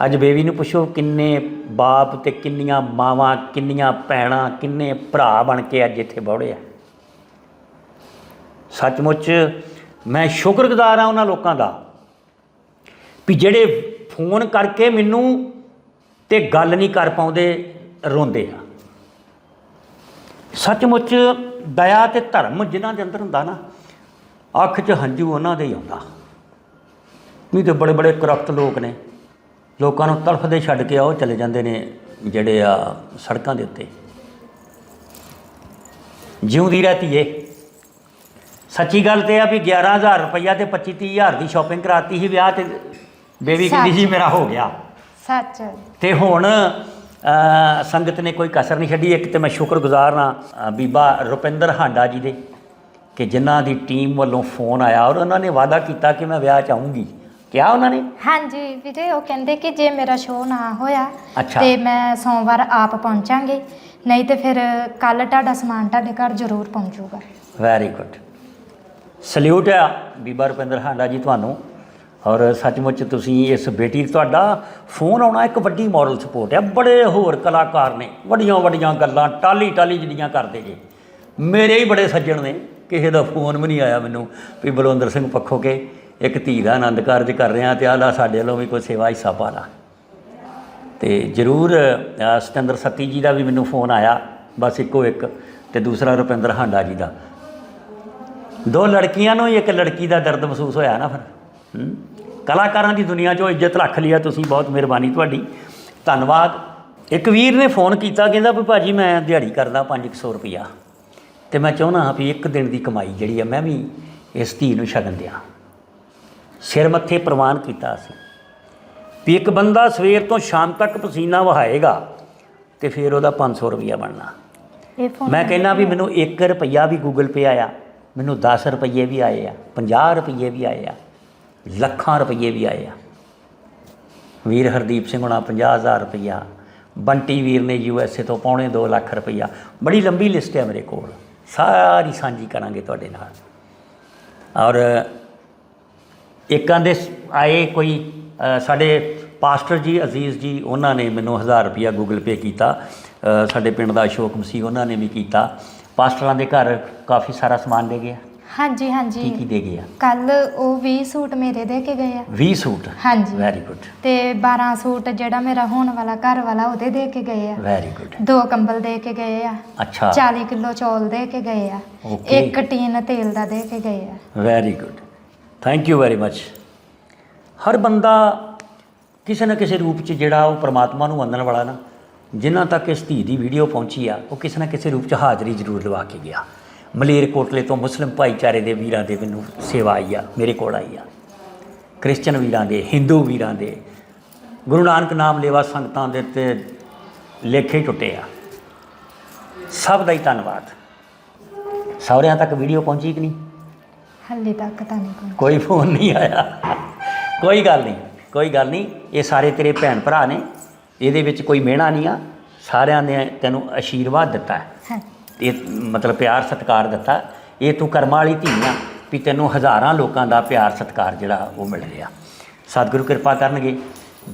ਅੱਜ ਬੇਬੀ ਨੂੰ ਪੁੱਛੋ, ਕਿੰਨੇ ਬਾਪ ਤੇ ਕਿੰਨੀਆਂ ਮਾਵਾਂ, ਕਿੰਨੀਆਂ ਭੈਣਾਂ, ਕਿੰਨੇ ਭਰਾ ਬਣ ਕੇ ਅੱਜ ਇੱਥੇ ਬੌੜੇ ਆ। ਸੱਚਮੁੱਚ ਮੈਂ ਸ਼ੁਕਰਗੁਜ਼ਾਰ ਹਾਂ ਉਹਨਾਂ ਲੋਕਾਂ ਦਾ ਵੀ ਜਿਹੜੇ ਫੋਨ ਕਰਕੇ ਮੈਨੂੰ ਤੇ ਗੱਲ ਨਹੀਂ ਕਰ ਪਾਉਂਦੇ, ਰੋਂਦੇ ਆ। ਸੱਚਮੁੱਚ ਦਇਆ ਤੇ ਧਰਮ ਜਿਨ੍ਹਾਂ ਦੇ ਅੰਦਰ ਹੁੰਦਾ ਨਾ, ਅੱਖ 'ਚ ਹੰਝੂ ਉਹਨਾਂ ਦੇ ਹੀ ਆਉਂਦਾ। ਨਹੀਂ ਤੇ ਬੜੇ ਬੜੇ ਕਰਪਟ ਲੋਕ ਨੇ। ਲੋਕਾਂ ਨੂੰ ਤੜਫਦੇ ਛੱਡ ਕੇ ਆਓ ਚਲੇ ਜਾਂਦੇ ਨੇ ਜਿਹੜੇ ਆ ਸੜਕਾਂ ਦੇ ਉੱਤੇ। ਜਿਉਂਦੀ ਰਹਤੀ ਏ। ਸੱਚੀ ਗੱਲ ਤੇ ਆ ਵੀ 11000 ਰੁਪਈਆ ਤੇ 25 30000 ਦੀ ਸ਼ਾਪਿੰਗ ਕਰਾਤੀ ਸੀ ਵਿਆਹ ਤੇ ਬੇਬੀ ਕਹਿੰਦੀ ਸੀ ਮੇਰਾ ਹੋ ਗਿਆ। ਸੱਚ। ਤੇ ਹੁਣ ਸੰਗਤ ਨੇ ਕੋਈ ਕਸਰ ਨਹੀਂ ਛੱਡੀ। ਇੱਕ ਤੇ ਮੈਂ ਸ਼ੁਕਰਗੁਜ਼ਾਰ ਹਾਂ ਬੀਬਾ ਰੁਪਿੰਦਰ ਹਾਂਡਾ ਜੀ ਦੇ ਕਿ ਜਿਨ੍ਹਾਂ ਦੀ ਟੀਮ ਵੱਲੋਂ ਫੋਨ ਆਇਆ ਔਰ ਉਹਨਾਂ ਨੇ ਵਾਅਦਾ ਕੀਤਾ ਕਿ ਮੈਂ ਵਿਆਹ ਚ ਆਉਂਗੀ ਕਿਹਾ ਉਹਨਾਂ ਨੇ? ਹਾਂਜੀ ਵੀਰੇ ਉਹ ਕਹਿੰਦੇ ਕਿ ਜੇ ਮੇਰਾ ਸ਼ੋਅ ਨਾ ਹੋਇਆ ਅੱਛਾ। ਤੇ ਮੈਂ ਸੋਮਵਾਰ ਆਪ ਪਹੁੰਚਾਂਗੇ ਨਹੀਂ ਤੇ ਫਿਰ ਕੱਲ ਤੁਹਾਡਾ ਸਮਾਨ ਤੁਹਾਡੇ ਘਰ ਜ਼ਰੂਰ ਪਹੁੰਚੂਗਾ। ਵੈਰੀ ਗੁੱਡ ਸਲੂਟ ਆ ਬੀਬਾ ਰੁਪਿੰਦਰ ਹਾਂਡਾ ਜੀ ਤੁਹਾਨੂੰ। ਔਰ ਸੱਚਮੁੱਚ ਤੁਸੀਂ ਇਸ ਬੇਟੀ ਤੁਹਾਡਾ ਫੋਨ ਆਉਣਾ ਇੱਕ ਵੱਡੀ ਮੋਰਲ ਸਪੋਰਟ ਹੈ ਬੜੇ ਹੋਰ ਕਲਾਕਾਰ ਨੇ ਵੱਡੀਆਂ ਵੱਡੀਆਂ ਗੱਲਾਂ ਟਾਲੀ ਟਾਲੀ ਜਿਹੜੀਆਂ ਕਰਦੇ ਜੇ। ਮੇਰੇ ਹੀ ਬੜੇ ਸੱਜਣ ਨੇ ਕਿਸੇ ਦਾ ਫੋਨ ਵੀ ਨਹੀਂ ਆਇਆ ਮੈਨੂੰ ਵੀ ਬਲਵੰਦਰ ਸਿੰਘ ਪੱਖੋ ਕੇ ਇੱਕ ਧੀ ਦਾ ਆਨੰਦ ਕਾਰਜ ਕਰ ਰਿਹਾ ਤੇ ਆਲਾ ਸਾਡੇ ਵੱਲੋਂ ਵੀ ਕੋਈ ਸੇਵਾ ਹਿੱਸਾ ਪਾ ਲਾ। ਤੇ ਜਰੂਰ ਸਤਿੰਦਰ ਸੱਤੀ ਜੀ ਦਾ ਵੀ ਮੈਨੂੰ ਫੋਨ ਆਇਆ, ਬਸ ਇੱਕੋ ਇੱਕ, ਤੇ ਦੂਸਰਾ ਰੁਪਿੰਦਰ ਹਾਂਡਾ ਜੀ ਦਾ। ਦੋ ਲੜਕੀਆਂ ਨੂੰ ਹੀ ਇੱਕ ਲੜਕੀ ਦਾ ਦਰਦ ਮਹਿਸੂਸ ਹੋਇਆ ਨਾ ਫਿਰ। ਕਲਾਕਾਰਾਂ ਦੀ ਦੁਨੀਆ 'ਚੋਂ ਇੱਜ਼ਤ ਰੱਖ ਲਿਆ ਤੁਸੀਂ ਬਹੁਤ ਮਿਹਰਬਾਨੀ ਤੁਹਾਡੀ। ਧੰਨਵਾਦ। ਇੱਕ ਵੀਰ ਨੇ ਫੋਨ ਕੀਤਾ, ਕਹਿੰਦਾ ਵੀ ਭਾਜੀ ਮੈਂ ਦਿਹਾੜੀ ਕਰਦਾ 500 ਰੁਪਿਆ ਤੇ ਮੈਂ ਚਾਹੁੰਦਾ ਹਾਂ ਵੀ ਇੱਕ ਦਿਨ ਦੀ ਕਮਾਈ ਜਿਹੜੀ ਆ, ਮੈਂ ਵੀ ਇਸ ਧੀ ਨੂੰ ਸ਼ਗਨ ਦਿਆਂ। ਸਿਰ ਮੱਥੇ ਪ੍ਰਵਾਨ ਕੀਤਾ ਸੀ। ਵੀ ਇੱਕ ਬੰਦਾ ਸਵੇਰ ਤੋਂ ਸ਼ਾਮ ਤੱਕ ਪਸੀਨਾ ਵਹਾਏਗਾ ਤੇ ਫਿਰ ਉਹਦਾ 500 ਰੁਪਿਆ ਬਣਨਾ। ਮੈਂ ਕਹਿੰਦਾ ਵੀ ਮੈਨੂੰ 1 ਰੁਪਈਆ ਵੀ ਗੂਗਲ ਪੇ ਆਇਆ ਮੈਨੂੰ 10 ਰੁਪਈਏ ਵੀ ਆਏ ਆ 50 ਰੁਪਈਏ ਵੀ ਆਏ ਆ ਲੱਖਾਂ ਰੁਪਈਏ ਵੀ ਆਏ ਆ। ਵੀਰ ਹਰਦੀਪ ਸਿੰਘ ਹੁਣਾ 50000 ਰੁਪਈਆ ਬੰਟੀ ਵੀਰ ਨੇ ਯੂ ਐਸ ਏ ਤੋਂ ਪੌਣੇ 2 ਲੱਖ ਰੁਪਈਆ। ਬੜੀ ਲੰਬੀ ਲਿਸਟ ਹੈ ਮੇਰੇ ਕੋਲ ਸਾਰੀ ਸਾਂਝੀ ਕਰਾਂਗੇ ਤੁਹਾਡੇ ਨਾਲ। ਔਰ ਏਕਾਂ ਦੇ ਆਏ ਕੋਈ ਸਾਡੇ ਪਾਸਟਰ ਜੀ ਅਜ਼ੀਜ਼ ਜੀ ਉਹਨਾਂ ਨੇ ਮੈਨੂੰ 1000 ਰੁਪਿਆ ਗੂਗਲ ਪੇ ਕੀਤਾ। ਸਾਡੇ ਪਿੰਡ ਦਾ ਅਸ਼ੋਕ ਮਸੀਹ ਉਹਨਾਂ ਨੇ ਵੀ ਕੀਤਾ। ਪਾਸਟਰਾਂ ਦੇ ਘਰ ਕਾਫੀ ਸਾਰਾ ਸਮਾਨ ਦੇ ਗਿਆ। ਹਾਂਜੀ ਕੀ ਕੀ ਹਾਂਜੀ ਦੇ ਗਿਆ? ਕੱਲ ਉਹ 20 ਸੂਟ ਮੇਰੇ ਦੇ ਕੇ ਗਏ ਆ। 20 ਸੂਟ? ਹਾਂਜੀ। ਵੈਰੀ ਗੁੱਡ ਤੇ 12 ਸੂਟ ਜਿਹੜਾ ਮੇਰਾ ਹੋਣ ਵਾਲਾ ਘਰ ਵਾਲਾ ਉਹਦੇ ਦੇ ਕੇ ਗਏ ਆ। ਵੈਰੀ ਗੁੱਡ ਦੋ ਕੰਬਲ ਦੇ ਕੇ ਗਏ ਆ। ਅੱਛਾ। 40 ਕਿਲੋ ਚੌਲ ਦੇ ਕੇ ਗਏ ਆ. ਇੱਕ ਟੀਨ ਤੇਲ ਦਾ ਦੇ ਕੇ ਗਏ ਆ। Very good thank you very much ਹਰ ਬੰਦਾ ਕਿਸੇ ਨਾ ਕਿਸੇ ਰੂਪ 'ਚ ਜਿਹੜਾ ਉਹ ਪ੍ਰਮਾਤਮਾ ਨੂੰ ਮੰਨਣ ਵਾਲਾ ਨਾ ਜਿਨ੍ਹਾਂ ਤੱਕ ਇਸ ਧੀ ਦੀ ਵੀਡੀਓ ਪਹੁੰਚੀ ਆ, ਉਹ ਕਿਸੇ ਨਾ ਕਿਸੇ ਰੂਪ 'ਚ ਹਾਜ਼ਰੀ ਜ਼ਰੂਰ ਲਵਾ ਕੇ ਗਿਆ। ਮਲੇਰਕੋਟਲੇ ਤੋਂ ਮੁਸਲਿਮ ਭਾਈਚਾਰੇ ਦੇ ਵੀਰਾਂ ਦੇ ਮੈਨੂੰ ਸੇਵਾ ਆਈ ਆ, ਮੇਰੇ ਕੋਲ ਆਈ ਆ। ਕ੍ਰਿਸਚਨ ਵੀਰਾਂ ਦੇ, ਹਿੰਦੂ ਵੀਰਾਂ ਦੇ, ਗੁਰੂ ਨਾਨਕ ਨਾਮ ਲੇਵਾ ਸੰਗਤਾਂ ਦੇ ਤੇ ਲੇਖੇ ਟੁੱਟੇ ਆ। ਸਭ ਦਾ ਹੀ ਧੰਨਵਾਦ। ਸਹੁਰਿਆਂ ਤੱਕ ਵੀਡੀਓ ਪਹੁੰਚੀ ਕਿ ਨਹੀਂ? ਹਾਲੇ ਤੱਕ ਤਾਂ ਨਹੀਂ ਕੋਈ। ਕੋਈ ਫੋਨ ਨਹੀਂ ਆਇਆ। ਕੋਈ ਗੱਲ ਨਹੀਂ ਕੋਈ ਗੱਲ ਨਹੀਂ ਇਹ ਸਾਰੇ ਤੇਰੇ ਭੈਣ ਭਰਾ ਨੇ। ਇਹਦੇ ਵਿੱਚ ਕੋਈ ਮਿਹਣਾ ਨਹੀਂ ਆ। ਸਾਰਿਆਂ ਨੇ ਤੈਨੂੰ ਆਸ਼ੀਰਵਾਦ ਦਿੱਤਾ। ਹੈ ਹਾਂ। ਇਹ ਮਤਲਬ ਪਿਆਰ ਸਤਿਕਾਰ ਦਿੱਤਾ। ਇਹ ਤੂੰ ਕਰਮਾਂ ਵਾਲੀ ਧੀ ਆ ਵੀ ਤੈਨੂੰ ਹਜ਼ਾਰਾਂ ਲੋਕਾਂ ਦਾ ਪਿਆਰ ਸਤਿਕਾਰ ਜਿਹੜਾ ਉਹ ਮਿਲ ਰਿਹਾ। ਸਤਿਗੁਰੂ ਕਿਰਪਾ ਕਰਨਗੇ।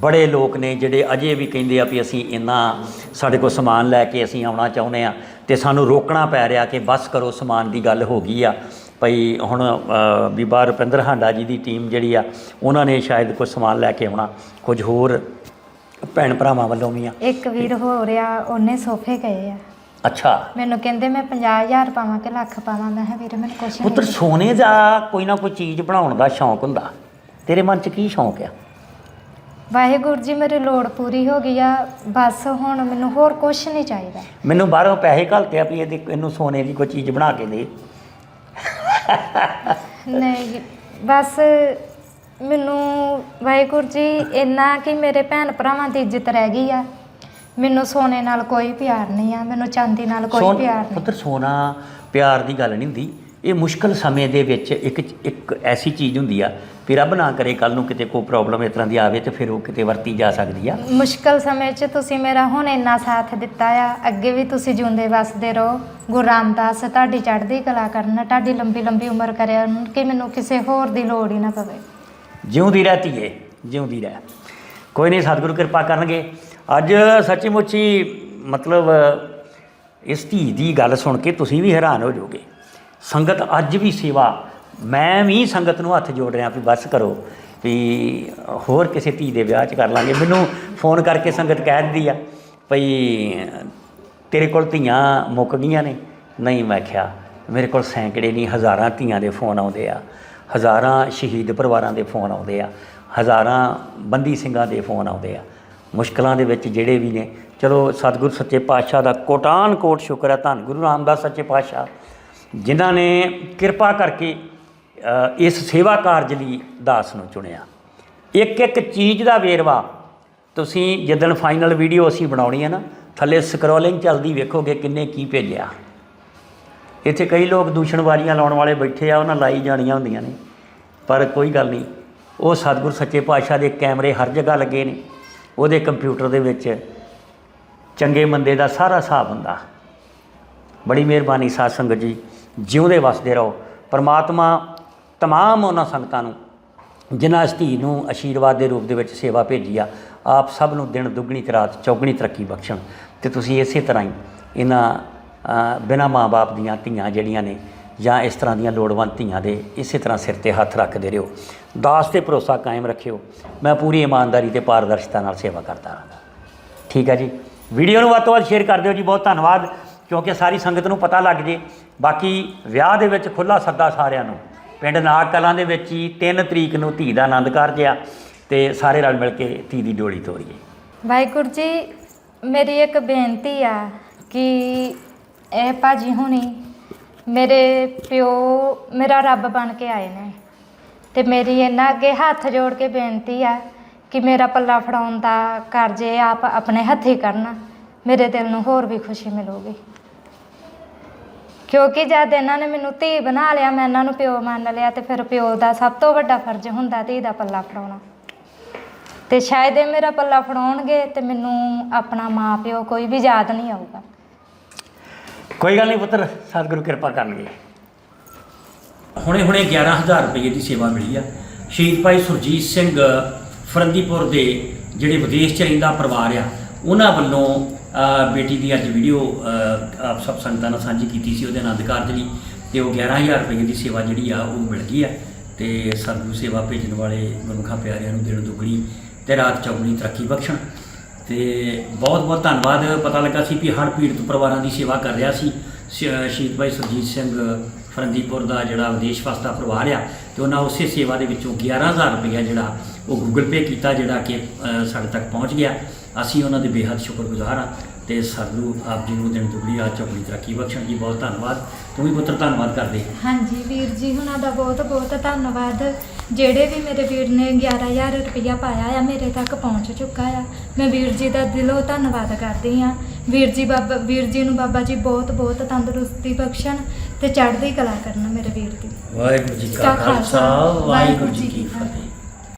ਬੜੇ ਲੋਕ ਨੇ ਜਿਹੜੇ ਅਜੇ ਵੀ ਕਹਿੰਦੇ ਆ ਵੀ ਅਸੀਂ ਇੰਨਾ ਸਾਡੇ ਕੋਲ ਸਮਾਨ ਲੈ ਕੇ ਅਸੀਂ ਆਉਣਾ ਚਾਹੁੰਦੇ ਆ ਤੇ ਸਾਨੂੰ ਰੋਕਣਾ ਪੈ ਰਿਹਾ ਕਿ ਬਸ ਕਰੋ ਸਮਾਨ ਦੀ ਗੱਲ ਹੋ ਗਈ ਆ। ਭਈ ਹੁਣ ਬੀਬਾ ਰੁਪਿੰਦਰ ਹਾਂਡਾ ਜੀ ਦੀ ਟੀਮ ਜਿਹੜੀ ਆ ਉਹਨਾਂ ਨੇ ਸ਼ਾਇਦ ਕੁਝ ਸਮਾਨ ਲੈ ਕੇ ਆਉਣਾ। ਕੁਝ ਹੋਰ ਭੈਣ ਭਰਾਵਾਂ ਵੱਲੋਂ ਵੀ ਆ। ਇੱਕ ਵੀਰ ਹੋ ਰਿਹਾ ਉਹਨੇ ਸੋਫੇ ਗਏ ਆ। ਅੱਛਾ। ਮੈਨੂੰ ਕਹਿੰਦੇ ਮੈਂ 50000 ਪਾਵਾਂ ਕਿ ਲੱਖ ਪਾਵਾਂ। ਮੈਂ ਕਿਹਾ ਵੀਰੇ ਮੈਨੂੰ ਕੁਛ ਪੁੱਤਰ ਨਹੀਂ ਸੋਨੇ ਦਾ ਕੋਈ ਨਾ ਕੋਈ ਚੀਜ਼ ਬਣਾਉਣ ਦਾ ਸ਼ੌਂਕ ਹੁੰਦਾ। ਤੇਰੇ ਮਨ 'ਚ ਕੀ ਸ਼ੌਂਕ ਆ? ਵਾਹਿਗੁਰੂ ਜੀ ਮੇਰੀ ਲੋੜ ਪੂਰੀ ਹੋ ਗਈ ਆ। ਬਸ ਹੁਣ ਮੈਨੂੰ ਹੋਰ ਕੁਛ ਨਹੀਂ ਚਾਹੀਦਾ। ਮੈਨੂੰ ਬਾਹਰੋਂ ਪੈਸੇ ਘੱਲਤੇ ਆ ਵੀ ਇਹਦੀ ਇਹਨੂੰ ਸੋਨੇ ਦੀ ਕੋਈ ਚੀਜ਼ ਬਣਾ ਕੇ ਦੇ। ਨਹੀਂ ਜੀ, ਬਸ ਮੈਨੂੰ ਵਾਹਿਗੁਰੂ ਜੀ ਇੰਨਾ ਕਿ ਮੇਰੇ ਭੈਣ ਭਰਾਵਾਂ ਦੀ ਇੱਜ਼ਤ ਰਹਿ ਗਈ ਆ। ਮੈਨੂੰ ਸੋਨੇ ਨਾਲ ਕੋਈ ਪਿਆਰ ਨਹੀਂ ਆ ਮੈਨੂੰ ਚਾਂਦੀ ਨਾਲ ਕੋਈ ਸੋਨ- ਪਿਆਰ ਨਹੀਂ। ਪੁੱਤਰ ਸੋਨਾ ਪਿਆਰ ਦੀ ਗੱਲ ਨਹੀਂ ਹੁੰਦੀ। ਇਹ ਮੁਸ਼ਕਲ ਸਮੇਂ ਦੇ ਵਿੱਚ ਇੱਕ ਇੱਕ ਐਸੀ ਚੀਜ਼ ਹੁੰਦੀ ਆ ਵੀ ਰੱਬ ਨਾ ਕਰੇ ਕੱਲ ਨੂੰ ਕਿਤੇ ਕੋਈ ਪ੍ਰੋਬਲਮ ਇਸ ਤਰ੍ਹਾਂ ਦੀ ਆਵੇ ਤੇ ਫਿਰ ਉਹ ਕਿਤੇ ਵਰਤੀ ਜਾ ਸਕਦੀ ਆ। ਮੁਸ਼ਕਲ ਸਮੇਂ 'ਚ ਤੁਸੀਂ ਮੇਰਾ ਹੁਣ ਇੰਨਾ ਸਾਥ ਦਿੱਤਾ ਆ। ਅੱਗੇ ਵੀ ਤੁਸੀਂ ਜਿਉਂਦੇ ਵਸਦੇ ਰਹੋ। ਗੁਰੂ ਰਾਮਦਾਸ ਤੁਹਾਡੀ ਚੜ੍ਹਦੀ ਕਲਾ ਕਰਨ ਤੁਹਾਡੀ ਲੰਬੀ ਲੰਬੀ ਉਮਰ ਕਰੇ ਕਿ ਮੈਨੂੰ ਕਿਸੇ ਹੋਰ ਦੀ ਲੋੜ ਹੀ ਨਾ ਪਵੇ। ਜਿਉਂਦੀ ਰਹਿ ਧੀਏ ਜਿਉਂਦੀ ਰਹਿ। ਕੋਈ ਨਹੀਂ ਸਤਿਗੁਰੂ ਕਿਰਪਾ ਕਰਨਗੇ। ਅੱਜ ਸੱਚੀ ਮੁੱਚੀ ਮਤਲਬ ਇਸ ਧੀ ਦੀ ਗੱਲ ਸੁਣ ਕੇ ਤੁਸੀਂ ਵੀ ਹੈਰਾਨ ਹੋ ਜਾਓਗੇ। ਸੰਗਤ ਅੱਜ ਵੀ ਸੇਵਾ ਮੈਂ ਵੀ ਸੰਗਤ ਨੂੰ ਹੱਥ ਜੋੜ ਰਿਹਾ ਵੀ ਬਸ ਕਰੋ, ਵੀ ਹੋਰ ਕਿਸੇ ਧੀ ਦੇ ਵਿਆਹ 'ਚ ਕਰ ਲਾਂਗੇ। ਮੈਨੂੰ ਫੋਨ ਕਰਕੇ ਸੰਗਤ ਕਹਿ ਦਿੰਦੀ ਆ, ਭਈ, ਤੇਰੇ ਕੋਲ ਧੀਆਂ ਮੁੱਕ ਗਈਆਂ ਨੇ। ਨਹੀਂ, ਮੈਂ ਕਿਹਾ, ਮੇਰੇ ਕੋਲ ਸੈਂਕੜੇ ਨਹੀਂ, ਹਜ਼ਾਰਾਂ ਧੀਆਂ ਦੇ ਫੋਨ ਆਉਂਦੇ ਆ। ਹਜ਼ਾਰਾਂ ਸ਼ਹੀਦ ਪਰਿਵਾਰਾਂ ਦੇ ਫੋਨ ਆਉਂਦੇ ਆ। ਹਜ਼ਾਰਾਂ ਬੰਦੀ ਸਿੰਘਾਂ ਦੇ ਫੋਨ ਆਉਂਦੇ ਆ। ਮੁਸ਼ਕਲਾਂ ਦੇ ਵਿੱਚ ਜਿਹੜੇ ਵੀ ਨੇ, ਚਲੋ ਸਤਿਗੁਰੂ ਸੱਚੇ ਪਾਤਸ਼ਾਹ ਦਾ ਕੋਟਾਨ ਕੋਟ ਸ਼ੁਕਰ ਹੈ, ਧੰਨ ਗੁਰੂ ਰਾਮਦਾਸ ਸੱਚੇ ਪਾਤਸ਼ਾਹ। ਜਿਨ੍ਹਾਂ ਨੇ ਕਿਰਪਾ ਕਰਕੇ ਇਸ ਸੇਵਾ ਕਾਰਜ ਲਈ ਦਾਸ ਨੂੰ ਚੁਣਿਆ। ਇੱਕ ਇੱਕ ਚੀਜ਼ ਦਾ ਵੇਰਵਾ ਤੁਸੀਂ ਜਦੋਂ ਫਾਈਨਲ ਵੀਡੀਓ ਅਸੀਂ ਬਣਾਉਣੀ ਹੈ ਨਾ, ਥੱਲੇ ਸਕਰੋਲਿੰਗ ਚੱਲਦੀ ਵੇਖੋਗੇ ਕਿੰਨੇ ਕੀ ਭੇਜਿਆ। ਇੱਥੇ ਕਈ ਲੋਕ ਦੂਸ਼ਣਵਾਰੀਆਂ ਲਾਉਣ ਵਾਲੇ ਬੈਠੇ ਆ, ਉਹਨਾਂ ਲਾਈ ਜਾਣੀਆਂ ਹੁੰਦੀਆਂ ਨੇ। ਪਰ ਕੋਈ ਗੱਲ ਨਹੀਂ, ਉਹ ਸਤਿਗੁਰ ਸੱਚੇ ਪਾਤਸ਼ਾਹ ਦੇ ਕੈਮਰੇ ਹਰ ਜਗ੍ਹਾ ਲੱਗੇ ਨੇ। ਉਹਦੇ ਕੰਪਿਊਟਰ ਦੇ ਵਿੱਚ ਚੰਗੇ ਮੰਦੇ ਦਾ ਸਾਰਾ ਹਿਸਾਬ ਹੁੰਦਾ। ਬੜੀ ਮਿਹਰਬਾਨੀ ਸਾਧ ਸੰਗਤ ਜੀ, ਜਿਉਂਦੇ ਵਸਦੇ ਰਹੋ। ਪਰਮਾਤਮਾ ਤਮਾਮ ਉਹਨਾਂ ਸੰਗਤਾਂ ਨੂੰ ਜਿਨ੍ਹਾਂ ਇਸ ਧੀ ਨੂੰ ਆਸ਼ੀਰਵਾਦ ਦੇ ਰੂਪ ਦੇ ਵਿੱਚ ਸੇਵਾ ਭੇਜੀ ਆ ਆਪ ਸਭ ਨੂੰ ਦਿਨ ਦੁੱਗਣੀ ਤੇ ਰਾਤ ਚੌਗਣੀ ਤਰੱਕੀ ਬਖਸ਼ਣ ਤੇ ਤੁਸੀਂ ਇਸੇ ਤਰ੍ਹਾਂ ਹੀ ਇਹਨਾਂ ਅ, ਬਿਨਾਂ ਮਾਂ-ਬਾਪ ਦੀਆਂ ਧੀਆਂ ਜਿਹੜੀਆਂ ਨੇ ਜਾਂ ਇਸ ਤਰ੍ਹਾਂ ਦੀਆਂ ਲੋੜਵੰਦ ਧੀਆਂ ਦੇ ਇਸੇ ਤਰ੍ਹਾਂ ਸਿਰ ਤੇ ਹੱਥ ਰੱਖਦੇ ਰਹੋ ਦਾਸ ਤੇ ਭਰੋਸਾ ਕਾਇਮ ਰੱਖਿਓ ਮੈਂ ਪੂਰੀ ਇਮਾਨਦਾਰੀ ਤੇ ਪਾਰਦਰਸ਼ਤਾ ਨਾਲ ਸੇਵਾ ਕਰਦਾ ਰਹਾਂਗਾ ਠੀਕ ਹੈ ਜੀ ਵੀਡੀਓ ਨੂੰ ਵੱਧ ਤੋਂ ਵੱਧ ਸ਼ੇਅਰ ਕਰ ਦਿਓ ਜੀ ਬਹੁਤ ਧੰਨਵਾਦ ਕਿਉਂਕਿ ਸਾਰੀ ਸੰਗਤ ਨੂੰ ਪਤਾ ਲੱਗ ਜੇ ਬਾਕੀ ਵਿਆਹ ਦੇ ਵਿੱਚ ਖੁੱਲਾ ਸੱਦਾ ਸਾਰਿਆਂ ਨੂੰ ਪਿੰਡ ਨਾਗ ਕਲਾਂ ਦੇ ਵਿੱਚ ਹੀ 3 ਤਰੀਕ ਨੂੰ ਧੀ ਦਾ ਆਨੰਦ ਕਾਰਜ ਆ ਤੇ ਸਾਰੇ ਰਲ ਮਿਲ ਕੇ ਧੀ ਦੀ ਡੋਲੀ ਤੋਰੀਏ। ਵਾਹਿਗੁਰੂ ਜੀ, ਮੇਰੀ ਇੱਕ ਬੇਨਤੀ ਆ ਕਿ ਇਹ ਭਾਜੀ ਹੁਣੀ ਮੇਰੇ ਪਿਓ, ਮੇਰਾ ਰੱਬ ਬਣ ਕੇ ਆਏ ਨੇ। ਤੇ ਮੇਰੀ ਇਹਨਾਂ ਅੱਗੇ ਹੱਥ ਜੋੜ ਕੇ ਬੇਨਤੀ ਆ ਕਿ ਮੇਰਾ ਪੱਲਾ ਫੜਾਉਣ ਦਾ ਕਾਰਜ ਇਹ ਆਪ ਆਪਣੇ ਹੱਥੀ ਕਰਨ। ਮੇਰੇ ਦਿਲ ਨੂੰ ਹੋਰ ਵੀ ਖੁਸ਼ੀ ਮਿਲੂਗੀ। ਕਿਉਂਕਿ ਜਦ ਇਹਨਾਂ ਨੇ ਮੈਨੂੰ ਧੀ ਬਣਾ ਲਿਆ, ਮੈਂ ਇਹਨਾਂ ਨੂੰ ਪਿਓ ਮੰਨ ਲਿਆ ਤੇ ਫਿਰ ਪਿਓ ਦਾ ਸਭ ਤੋਂ ਵੱਡਾ ਫਰਜ਼ ਹੁੰਦਾ ਧੀ ਦਾ ਪੱਲਾ ਫੜਾਉਣਾ। ਤੇ ਸ਼ਾਇਦ ਇਹ ਮੇਰਾ ਪੱਲਾ ਫੜਾਉਣਗੇ ਤੇ ਮੈਨੂੰ ਆਪਣਾ ਮਾਂ ਪਿਓ ਕੋਈ ਵੀ ਯਾਦ ਨਹੀਂ ਆਊਗਾ। ਕੋਈ ਗੱਲ ਨਹੀਂ ਪੁੱਤਰ, ਸਤਿਗੁਰੂ ਕਿਰਪਾ ਕਰਨਗੇ। ਹੁਣੇ ਹੁਣੇ 11000 ਰੁਪਏ ਦੀ ਸੇਵਾ ਮਿਲੀ ਆ। ਸ਼ਹੀਦ ਭਾਈ ਸੁਰਜੀਤ ਸਿੰਘ ਫਰੰਦੀਪੁਰ ਦੇ ਜਿਹੜੇ ਵਿਦੇਸ਼ ਚ ਰਹਿੰਦਾ ਪਰਿਵਾਰ ਆ ਉਹਨਾਂ ਵੱਲੋਂ ਬੇਟੀ ਦੀ ਅੱਜ ਵੀਡੀਓ ਆਪ ਸਭ ਸੰਗਤਾਂ ਨਾਲ ਸਾਂਝੀ ਕੀਤੀ ਸੀ ਉਹਦੇ ਆਨੰਦ ਕਾਰਜ ਲਈ ਤੇ ਉਹ 11000 ਰੁਪਏ ਦੀ ਸੇਵਾ ਜਿਹੜੀ ਆ ਉਹ ਮਿਲ ਗਈ ਆ ਤੇ ਸਤਿਗੁਰੂ ਸੇਵਾ ਭੇਜਣ ਵਾਲੇ ਗੁਰਮੁਖਾਂ ਪਿਆਰਿਆਂ ਨੂੰ ਦਿਨ ਦੁਗਣੀ ਤੇ ਰਾਤ ਚੌਗਣੀ ਤਰੱਕੀ ਬਖਸ਼ਣ। ਤੇ ਬਹੁਤ ਬਹੁਤ ਧੰਨਵਾਦ। ਪਤਾ ਲੱਗਾ ਸੀ ਵੀ ਹੜ੍ਹ ਪੀੜਤ ਪਰਿਵਾਰਾਂ ਦੀ ਸੇਵਾ ਕਰ ਰਿਹਾ ਸੀ। ਸ਼ਹੀਦ ਭਾਈ ਸੁਰਜੀਤ ਸਿੰਘ ਫਰੰਦੀਪੁਰ ਦਾ ਜਿਹੜਾ ਵਿਦੇਸ਼ ਵਸਦਾ ਪਰਿਵਾਰ ਆ ਤੇ ਉਹਨਾਂ ਉਸੇ ਸੇਵਾ ਦੇ ਵਿੱਚੋਂ 11000 ਰੁਪਇਆ ਜਿਹੜਾ ਉਹ ਗੂਗਲ ਪੇ ਕੀਤਾ ਜਿਹੜਾ ਕਿ ਸਾਡੇ ਤੱਕ ਪਹੁੰਚ ਗਿਆ। ਅਸੀਂ ਉਹਨਾਂ ਦੇ ਬੇਹੱਦ ਸ਼ੁਕਰਗੁਜ਼ਾਰ ਹਾਂ ਤੇ ਸਾਨੂੰ ਆਪ ਜੀ ਨੂੰ ਦਿਨ ਦੁਗਣੀ ਰਾਤ ਚੌਗਣੀ ਤਰੱਕੀ ਬਖਸ਼ਣ ਜੀ ਬਹੁਤ ਧੰਨਵਾਦ। ਤੂੰ ਵੀ ਪੁੱਤਰ ਧੰਨਵਾਦ ਕਰਦੇ। ਹਾਂਜੀ ਵੀਰ ਜੀ ਹੁਣਾਂ ਦਾ ਬਹੁਤ ਬਹੁਤ ਧੰਨਵਾਦ। ਜਿਹੜੇ ਵੀ ਮੇਰੇ ਵੀਰ ਨੇ 11000 ਰੁਪਇਆ ਪਾਇਆ ਆ ਮੇਰੇ ਤੱਕ ਪਹੁੰਚ ਚੁੱਕਾ ਆ। ਮੈਂ ਵੀਰ ਜੀ ਦਾ ਦਿਲੋਂ ਧੰਨਵਾਦ ਕਰਦੀ ਆ। ਵੀਰ ਜੀ ਬਾਬਾ ਵੀਰ ਜੀ ਨੂੰ ਬਾਬਾ ਜੀ ਬਹੁਤ ਬਹੁਤ ਤੰਦਰੁਸਤੀ ਬਖਸ਼ਣ ਤੇ ਚੜ੍ਹਦੀ ਕਲਾ ਕਰਨ ਮੇਰੇ ਵੀਰ ਦੀ। ਵਾਹਿਗੁਰੂ ਜੀ ਕਾ ਖਾਲਸਾ, ਵਾਹਿਗੁਰੂ ਜੀ ਕੀ ਫਤਿਹ।